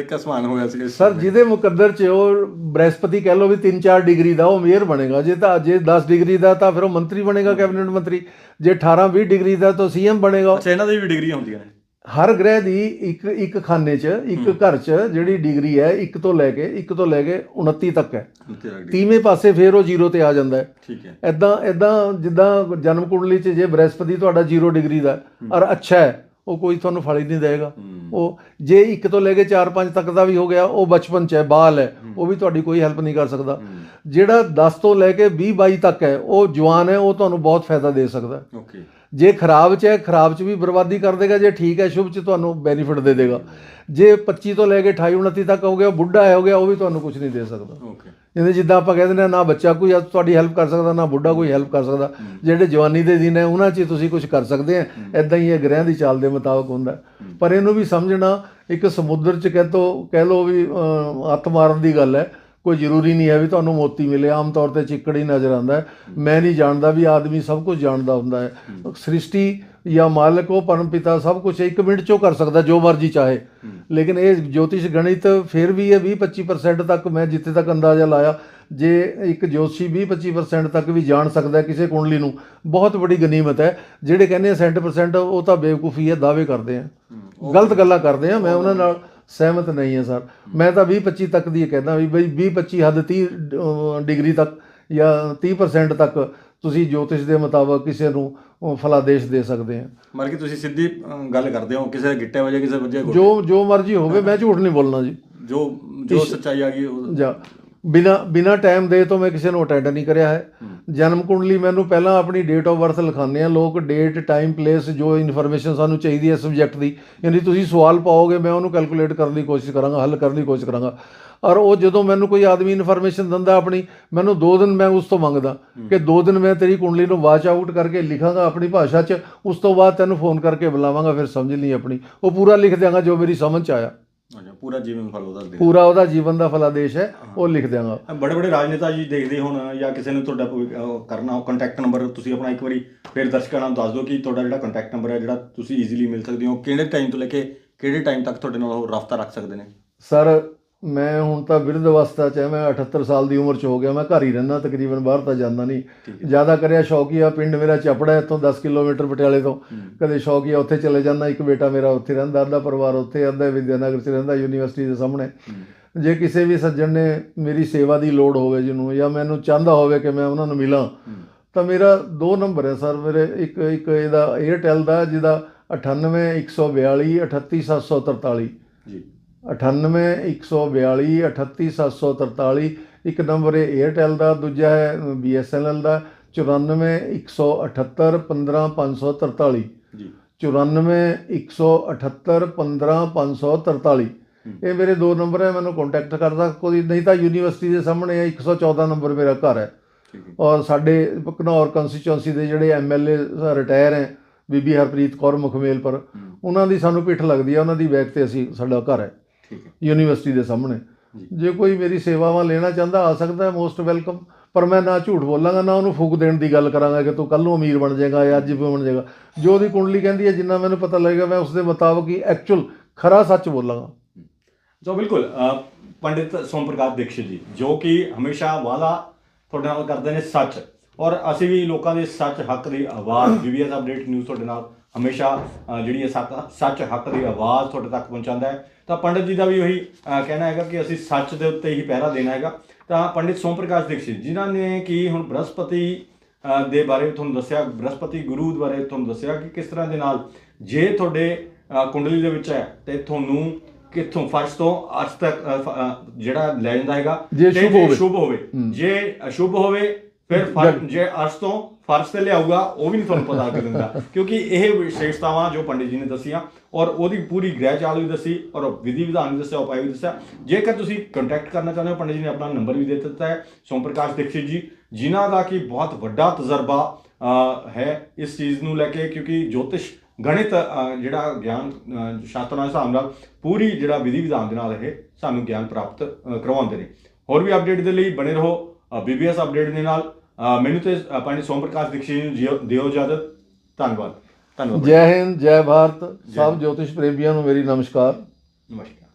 ਇੱਕ ਅਸਮਾਨ ਹੋਇਆ ਸੀ ਸਰ ਜਿਹਦੇ ਮੁਕੱਦਰ ਚ ਉਹ ਬ੍ਰਹਿਸਪਤੀ ਕਹਿ ਲਓ ਵੀ 3-4 ਡਿਗਰੀ ਦਾ ਉਹ ਮੇਅਰ ਬਣੇਗਾ ਜੇ ਤਾਂ ਜੇ 10 ਡਿਗਰੀ ਦਾ ਤਾਂ ਫਿਰ ਉਹ ਮੰਤਰੀ ਬਣੇਗਾ ਕੈਬਨਿਟ ਮੰਤਰੀ। ਜੇ 18-20 ਡਿਗਰੀ ਦਾ ਤਾਂ ਸੀਐਮ ਬਣੇਗਾ। ਅੱਛਾ ਇਹਨਾਂ ਦੀ ਵੀ ਡਿਗਰੀਆਂ ਹੁੰਦੀਆਂ ਨੇ। ਹਰ ਗ੍ਰਹਿ ਦੀ ਇੱਕ ਇੱਕ ਖਾਨੇ 'ਚ ਇੱਕ ਘਰ 'ਚ ਜਿਹੜੀ ਡਿਗਰੀ ਹੈ ਇੱਕ ਤੋਂ ਲੈ ਕੇ ਇੱਕ ਤੋਂ ਲੈ ਕੇ 29 ਤੱਕ ਹੈ। ਤੇਰਾ ਡਿਗਰੀ। ਤੀਵੇਂ ਪਾਸੇ ਫੇਰ ਉਹ ਜ਼ੀਰੋ ਤੇ ਆ ਜਾਂਦਾ ਹੈ। ਠੀਕ ਹੈ। ਐਦਾਂ ਐਦਾਂ ਜਿੱਦਾਂ ਜਨਮ ਕੁੰਡਲੀ 'ਚ ਜੇ ਬ੍ਰਹਿਸਪਤੀ ਤੁਹਾਡਾ ਜ਼ੀਰੋ ਡਿਗਰੀ ਦਾ ਔਰ ਅੱਛਾ ਹੈ ਉਹ ਕੋਈ ਤੁਹਾਨੂੰ ਫਲ ਹੀ ਨਹੀਂ ਦੇਗਾ। ਉਹ ਜੇ ਇੱਕ ਤੋਂ ਲੈ ਕੇ 4-5 ਤੱਕ ਦਾ ਵੀ ਹੋ ਗਿਆ ਉਹ ਬਚਪਨ 'ਚ ਹੈ ਬਾਲ ਹੈ ਉਹ ਵੀ ਤੁਹਾਡੀ ਕੋਈ ਹੈਲਪ ਨਹੀਂ ਕਰ ਸਕਦਾ। ਜਿਹੜਾ 10 ਤੋਂ ਲੈ ਕੇ 20-22 ਤੱਕ ਹੈ ਉਹ ਜਵਾਨ ਹੈ ਉਹ ਤੁਹਾਨੂੰ ਬਹੁਤ ਫਾਇਦਾ ਦੇ ਸਕਦਾ। ਓਕੇ। ਜੇ ਖਰਾਬ ਚ ਹੈ ਖਰਾਬ ਚ ਵੀ ਬਰਬਾਦੀ ਕਰ ਦੇਗਾ ਜੇ ਠੀਕ ਹੈ ਸ਼ੁਭ ਚ ਤੁਹਾਨੂੰ ਬੈਨੀਫਿਟ ਦੇ ਦੇਗਾ। ਜੇ 25 ਤੋਂ ਲੈ ਕੇ 28 29 ਤੱਕ ਹੋ ਗਿਆ ਬੁੱਢਾ ਹੋ ਗਿਆ ਉਹ ਵੀ ਤੁਹਾਨੂੰ ਕੁਝ ਨਹੀਂ ਦੇ ਸਕਦਾ। ਓਕੇ ਜਿਵੇਂ ਜਿੱਦਾਂ ਆਪਾਂ ਕਹਿੰਦੇ ਨੇ ਨਾ ਬੱਚਾ ਕੋਈ ਤੁਹਾਡੀ ਹੈਲਪ ਕਰ ਸਕਦਾ ਨਾ ਬੁੱਢਾ ਕੋਈ ਹੈਲਪ ਕਰ ਸਕਦਾ। ਜਿਹੜੇ ਜਵਾਨੀ ਦੇ ਦਿਨ ਹੈ ਉਹਨਾਂ 'ਚ ਤੁਸੀਂ ਕੁਝ ਕਰ ਸਕਦੇ ਆ ਐਦਾਂ ਹੀ ਇਹ ਗ੍ਰਹਿਆਂ ਦੀ ਚਾਲ ਦੇ ਮੁਤਾਬਕ ਹੁੰਦਾ। ਪਰ ਇਹਨੂੰ ਵੀ ਸਮਝਣਾ ਇੱਕ ਸਮੁੰਦਰ 'ਚ ਕਹਿ ਤੋ ਕਹਿ ਲੋ ਵੀ ਹੱਥ ਮਾਰਨ ਦੀ ਗੱਲ ਹੈ। ਕੋਈ ਜ਼ਰੂਰੀ ਨਹੀਂ ਹੈ ਵੀ ਤੁਹਾਨੂੰ ਮੋਤੀ ਮਿਲੇ ਆਮ ਤੌਰ ਤੇ ਚਿੱਕੜ ਹੀ ਨਜ਼ਰ ਆਉਂਦਾ ਮੈਂ ਨਹੀਂ ਜਾਣਦਾ ਵੀ ਆਦਮੀ ਸਭ ਕੁਝ ਜਾਣਦਾ ਹੁੰਦਾ ਹੈ। ਸ੍ਰਿਸ਼ਟੀ ਜਾਂ ਮਾਲਕ ਉਹ ਪਰਮ ਪਿਤਾ ਸਭ ਕੁਝ ਇੱਕ ਮਿੰਟ 'ਚੋਂ ਕਰ ਸਕਦਾ ਜੋ ਮਰਜ਼ੀ ਚਾਹੇ। ਲੇਕਿਨ ਇਹ ਜੋਤਿਸ਼ ਗਣਿਤ ਫਿਰ ਵੀ ਇਹ 20-25% ਤੱਕ ਮੈਂ ਜਿੱਥੇ ਤੱਕ ਅੰਦਾਜ਼ਾ ਲਾਇਆ ਜੇ ਇੱਕ ਜੋਤਸ਼ੀ 20-25% ਤੱਕ ਵੀ ਜਾਣ ਸਕਦਾ ਕਿਸੇ ਕੁੰਡਲੀ ਨੂੰ ਬਹੁਤ ਵੱਡੀ ਗਨੀਮਤ ਹੈ। ਜਿਹੜੇ ਕਹਿੰਦੇ ਆ 60% ਉਹ ਤਾਂ ਬੇਵਕੂਫੀ ਹੈ ਦਾਅਵੇ ਕਰਦੇ ਆ। ਗਲਤ ਗੱਲਾਂ ਕਰਦੇ ਆ ਮੈਂ ਉਹਨਾਂ ਨਾਲ ਸਹਿਮਤ ਨਹੀਂ ਹਾਂ ਸਰ। ਮੈਂ ਤਾਂ 20-25 ਤੱਕ ਦੀ ਕਹਿੰਦਾ ਵੀ ਬਈ 20-25 ਹੱਦ 30 ਅਹ, ਡਿਗਰੀ ਤੱਕ ਜਾਂ 30% ਤੱਕ ਤੁਸੀਂ ਜੋਤਿਸ਼ ਦੇ ਮੁਤਾਬਕ ਕਿਸੇ ਨੂੰ ਫਲਾਦੇਸ਼ ਦੇ ਸਕਦੇ ਆ। ਮਤਲਬ ਕਿ ਤੁਸੀਂ ਸਿੱਧੀ ਗੱਲ ਕਰਦੇ ਹੋ ਕਿਸੇ ਦੇ ਗਿੱਟੇ ਵਜੇ ਕਿਸੇ ਵੱਜੇ ਜੋ ਜੋ ਮਰਜ਼ੀ ਹੋਵੇ ਮੈਂ ਝੂਠ ਨਹੀਂ ਬੋਲਣਾ ਜੀ। ਜੋ ਜੋ ਸੱਚਾਈ ਆ ਗਈ ਉਹ ਜਾਂ ਬਿਨਾ ਬਿਨਾ ਟਾਈਮ ਦੇ ਤੋਂ ਮੈਂ ਕਿਸੇ ਨੂੰ ਅਟੈਂਡ ਨਹੀਂ ਕਰਿਆ ਹੈ। ਜਨਮ ਕੁੰਡਲੀ ਮੈਨੂੰ ਪਹਿਲਾਂ ਆਪਣੀ ਡੇਟ ਆਫ ਬਰਥ ਲਿਖਾਉਂਦੇ ਆ। ਲੋਕ ਡੇਟ ਟਾਈਮ ਪਲੇਸ ਜੋ ਇਨਫੋਰਮੇਸ਼ਨ ਸਾਨੂੰ ਚਾਹੀਦੀ ਹੈ ਸਬਜੈਕਟ ਦੀ। ਯਾਨੀ ਤੁਸੀਂ ਸਵਾਲ ਪਾਓਗੇ ਮੈਂ ਉਹਨੂੰ ਕੈਲਕੂਲੇਟ ਕਰਨ ਦੀ ਕੋਸ਼ਿਸ਼ ਕਰਾਂਗਾ ਹੱਲ ਕਰਨ ਦੀ ਕੋਸ਼ਿਸ਼ ਕਰਾਂਗਾ। ਔਰ ਉਹ ਜਦੋਂ ਮੈਨੂੰ ਕੋਈ ਆਦਮੀ ਇਨਫੋਰਮੇਸ਼ਨ ਦਿੰਦਾ ਆਪਣੀ ਮੈਨੂੰ 2 ਦਿਨ ਮੈਂ ਉਸ ਤੋਂ ਮੰਗਦਾ ਕਿ 2 ਦਿਨ ਮੈਂ ਤੇਰੀ ਕੁੰਡਲੀ ਨੂੰ ਵਾਚ ਆਊਟ ਕਰਕੇ ਲਿਖਾਂਗਾ ਆਪਣੀ ਭਾਸ਼ਾ 'ਚ ਉਸ ਤੋਂ ਬਾਅਦ ਤੈਨੂੰ ਫੋਨ ਕਰਕੇ ਬੁਲਾਵਾਂਗਾ ਫਿਰ ਸਮਝ ਲਈ ਆਪਣੀ। ਉਹ ਪੂਰਾ ਲਿਖ ਦਿਆਂਗਾ ਜੋ ਮੇਰੀ ਸਮਝ 'ਚ ਆਇਆ। ਅੱਛਾ ਪੂਰਾ ਜੀਵਨ ਫਲ ਉਹਦਾ ਦੇ ਪੂਰਾ ਉਹਦਾ ਜੀਵਨ ਦਾ ਫਲਾਦੇਸ਼ ਹੈ ਉਹ ਲਿਖ ਦਿਆਂਗਾ। ਬੜੇ ਬੜੇ ਰਾਜਨੇਤਾ ਜੀ ਦੇਖਦੇ ਹੁਣ ਜਾਂ ਕਿਸੇ ਨੂੰ ਤੁਹਾਡਾ ਕੋਈ, ਅਹ, ਕਰਨਾ ਕੰਟੈਕਟ ਨੰਬਰ ਤੁਸੀਂ ਆਪਣਾ ਇੱਕ ਵਾਰੀ ਫਿਰ ਦਰਸ਼ਕਾਂ ਨੂੰ ਦੱਸ ਦਿਓ ਕਿ ਤੁਹਾਡਾ ਜਿਹੜਾ ਕੰਟੈਕਟ ਨੰਬਰ ਹੈ ਜਿਹੜਾ ਤੁਸੀਂ ਈਜ਼ੀਲੀ ਮਿਲ ਸਕਦੇ ਹੋ ਕਿਹੜੇ ਟਾਈਮ ਤੋਂ ਲੈ ਕੇ ਕਿਹੜੇ ਟਾਈਮ ਤੱਕ ਤੁਹਾਡੇ ਨਾਲ ਉਹ ਰਾਬਤਾ ਰੱਖ ਸਕਦੇ ਨੇ? ਸਰ ਮੈਂ ਹੁਣ ਤਾਂ ਬਿਰਧ ਅਵਸਥਾ 'ਚ ਹਾਂ ਮੈਂ 78 ਸਾਲ ਦੀ ਉਮਰ 'ਚ ਹੋ ਗਿਆ ਮੈਂ ਘਰ ਹੀ ਰਹਿਣਾ ਤਕਰੀਬਨ ਬਾਹਰ ਤਾਂ ਜਾਂਦਾ ਨਹੀਂ। ਜ਼ਿਆਦਾ ਕਰਿਆ ਸ਼ੌਕੀਆ ਪਿੰਡ ਮੇਰਾ ਚਪੜਾ ਇੱਥੋਂ 10 ਕਿਲੋਮੀਟਰ ਪਟਿਆਲੇ ਤੋਂ। ਕਦੇ ਸ਼ੌਕੀਆ ਉੱਥੇ ਚਲੇ ਜਾਂਦਾ ਇੱਕ ਬੇਟਾ ਮੇਰਾ ਉੱਥੇ ਰਹਿੰਦਾ ਅੱਧਾ ਪਰਿਵਾਰ ਉੱਥੇ ਅੱਧਾ ਵਿਦਿਆਨਗਰ 'ਚ ਰਹਿੰਦਾ ਯੂਨੀਵਰਸਿਟੀ ਦੇ ਸਾਹਮਣੇ। ਜੇ ਕਿਸੇ ਵੀ ਸੱਜਣ ਨੇ ਮੇਰੀ ਸੇਵਾ ਦੀ ਲੋੜ ਹੋਵੇ ਜਿਹਨੂੰ ਜਾਂ ਮੈਨੂੰ ਚਾਹੁੰਦਾ ਹੋਵੇ ਕਿ ਮੈਂ ਉਹਨਾਂ ਨੂੰ ਮਿਲਾਂ ਤਾਂ ਮੇਰਾ ਦੋ ਨੰਬਰ ਹੈ ਸਰ ਮੇਰੇ ਇੱਕ ਇੱਕ ਇਹਦਾ 에ਅਰਟੈਲ ਦਾ ਜਿਹਦਾ 98 142 38743 ਜੀ। 98 142 38743 ਇੱਕ ਨੰਬਰ ਹੈ 에ਅਰਟੈਲ ਦਾ ਦੂਜਾ ਹੈ BSNL ਦਾ 94 178 15543 ਜੀ। 94 178 15543 ਇਹ ਮੇਰੇ ਦੋ ਨੰਬਰ ਹੈ ਮੈਨੂੰ ਕੰਟੈਕਟ ਕਰਦਾ ਕੋਈ ਨਹੀਂ ਤਾਂ ਯੂਨੀਵਰਸਿਟੀ ਦੇ ਸਾਹਮਣੇ ਹੈ 114 ਨੰਬਰ ਮੇਰਾ ਘਰ ਹੈ। ਔਰ ਸਾਡੇ ਘਨੌਰ ਕੰਸਟੀਚੁਐਂਸੀ ਦੇ ਜਿਹੜੇ ਐਮਐਲਏ ਰਿਟਾਇਰ ਹੈ ਬੀਬੀ ਹਰਪ੍ਰੀਤ ਕੌਰ ਮੁਖਮੇਲਪੁਰ ਉਹਨਾਂ ਦੀ ਸਾਨੂੰ ਪਿੱਠ ਲੱਗਦੀ ਹੈ ਉਹਨਾਂ ਦੀ ਬੈਕ ਤੇ ਅਸੀਂ ਸਾਡਾ ਘਰ ਹੈ। ਯੂਨੀਵਰਸਿਟੀ ਦੇ ਸਾਹਮਣੇ। ਜੇ। ਕੋਈ ਮੇਰੀ ਸੇਵਾਵਾਂ ਲੈਣਾ ਚਾਹੁੰਦਾ ਆ ਸਕਦਾ ਹੈ ਮੋਸਟ ਵੈਲਕਮ ਪਰ ਮੈਂ ਨਾ ਝੂਠ ਬੋਲਾਂਗਾ ਨਾ ਉਹਨੂੰ ਫੂਕ ਦੇਣ ਦੀ ਗੱਲ ਕਰਾਂਗਾ ਕਿ ਤੂੰ ਕੱਲ ਨੂੰ ਅਮੀਰ ਬਣ ਜਾਏਗਾ ਜਾਂ ਅੱਜ ਵੀ ਬਣ ਜਾਏਗਾ। ਜੋ ਉਹਦੀ ਕੁੰਡਲੀ ਕਹਿੰਦੀ ਹੈ ਜਿੰਨਾ ਮੈਨੂੰ ਪਤਾ ਲੱਗੇਗਾ ਮੈਂ ਉਸ ਦੇ ਮੁਤਾਬਕ ਹੀ ਐਕਚੁਅਲ ਖਰਾ ਸੱਚ ਬੋਲਾਂਗਾ। ਜੋ ਬਿਲਕੁਲ ਪੰਡਿਤ ਸੋਮ ਪ੍ਰਕਾਸ਼ ਦੀਕਸ਼ਿਤ ਜੀ ਜੋ ਕਿ ਹਮੇਸ਼ਾ ਵਾਅਦਾ ਤੁਹਾਡੇ ਨਾਲ ਕਰਦੇ ਨੇ ਸੱਚ। ਔਰ ਅਸੀਂ ਵੀ ਲੋਕਾਂ ਦੇ ਸੱਚ ਹੱਕ ਦੀ ਆਵਾਜ਼ ਬੀਬੀਐਸ ਅਪਡੇਟ ਨਿਊਜ਼ ਤੁਹਾਡੇ ਨਾਲ ਹਮੇਸ਼ਾ ਜਿਹੜੀ ਹੈ ਸੱਚ ਹੱਕ ਦੀ ਆਵਾਜ਼ ਤੁਹਾਡੇ ਤੱਕ ਪਹੁੰਚਾਉਂਦਾ ਹੈ। ਤਾਂ ਪੰਡਿਤ ਜੀ ਦਾ ਵੀ ਉਹੀ ਕਹਿਣਾ ਹੈਗਾ ਕਿ ਅਸੀਂ ਸੱਚ ਦੇ ਉੱਤੇ ਹੀ ਪਹਿਰਾ ਦੇਣਾ ਹੈਗਾ। ਤਾਂ ਪੰਡਿਤ ਸੋਮ ਪ੍ਰਕਾਸ਼ ਦੀਕਸ਼ਿਤ ਜਿਨ੍ਹਾਂ ਨੇ ਕਿ ਹੁਣ ਬ੍ਰਹਸਪਤੀ ਦੇ ਬਾਰੇ ਤੁਹਾਨੂੰ ਦੱਸਿਆ ਬ੍ਰਹਸਪਤੀ ਗੁਰੂ ਦੇ ਬਾਰੇ ਤੁਹਾਨੂੰ ਦੱਸਿਆ ਕਿ ਕਿਸ ਤਰ੍ਹਾਂ ਦੇ ਨਾਲ ਜੇ ਤੁਹਾਡੇ ਕੁੰਡਲੀ ਦੇ ਵਿੱਚ ਹੈ ਤੇ ਤੁਹਾਨੂੰ ਕਿੱਥੋਂ ਫਰਸ਼ ਤੋਂ ਅਰਸ਼ ਤੱਕ ਜਿਹੜਾ ਲੈ ਜਾਂਦਾ ਹੈਗਾ ਜੇ। ਸ਼ੁਭ ਹੋਵੇ। ਜੇ ਅਸ਼ੁਭ ਹੋਵੇ ਫਿਰ ਫਰ- ਜੇ ਅਰਸ਼ ਤੋਂ ਫਰਸ਼ ਤੇ ਲਿਆਊਗਾ ਉਹ ਵੀ ਨਹੀਂ ਤੁਹਾਨੂੰ ਪਤਾ ਕਿ ਦਿੰਦਾ। ਕਿਉਂਕਿ ਇਹ ਵਿਸ਼ੇਸ਼ਤਾਵਾਂ ਜੋ ਪੰਡਿਤ ਜੀ ਨੇ ਦੱਸੀਆਂ ਔਰ ਉਹਦੀ ਪੂਰੀ ਗ੍ਰਹਿ ਚਾਲ ਵੀ ਦੱਸੀ ਔਰ ਵਿਧੀ ਵਿਧਾਨ ਵੀ ਦੱਸਿਆ ਉਪਾਅ ਵੀ ਦੱਸਿਆ। ਜੇਕਰ ਤੁਸੀਂ ਕੰਟੈਕਟ ਕਰਨਾ ਚਾਹੁੰਦੇ ਹੋ ਪੰਡਿਤ ਜੀ ਨੇ ਆਪਣਾ ਨੰਬਰ ਵੀ ਦੇ ਦਿੱਤਾ ਹੈ ਸੋਮ ਪ੍ਰਕਾਸ਼ ਦੀਕਸ਼ਿਤ ਜੀ ਜਿਨ੍ਹਾਂ ਦਾ ਕਿ ਬਹੁਤ ਵੱਡਾ ਤਜਰਬਾ ਹੈ ਇਸ ਚੀਜ਼ ਨੂੰ ਲੈ ਕੇ ਕਿਉਂਕਿ ਜੋਤਿਸ਼ ਗਣਿਤ ਜਿਹੜਾ ਗਿਆਨ ਸ਼ਾਸਤਰਾਂ ਦੇ ਹਿਸਾਬ ਨਾਲ ਪੂਰੀ ਜਿਹੜਾ ਵਿਧੀ ਵਿਧਾਨ ਦੇ ਨਾਲ ਇਹ ਸਾਨੂੰ ਗਿਆਨ ਪ੍ਰਾਪਤ ਕਰਵਾਉਂਦੇ ਨੇ। ਹੋਰ ਵੀ ਅਪਡੇਟ ਦੇ ਲਈ ਬਣੇ ਰਹੋ ਬੀਬੀਐਸ ਅਪਡੇਟ ਦੇ ਨਾਲ। ਮੈਨੂੰ ਤੇ ਪੰਡਿਤ ਸੋਮ ਪ੍ਰਕਾਸ਼ ਦੀਕਸ਼ਿਤ ਨੂੰ ਜਿਓ- ਦਿਓ ਇਜਾਜ਼ਤ। ਧੰਨਵਾਦ। ਧੰਨਵਾਦ। ਜੈ ਹਿੰਦ ਜੈ ਭਾਰਤ। ਸਭ ਜੋਤਿਸ਼ ਪ੍ਰੇਮੀਆਂ ਨੂੰ ਮੇਰੀ ਨਮਸਕਾਰ। ਨਮਸਕਾਰ।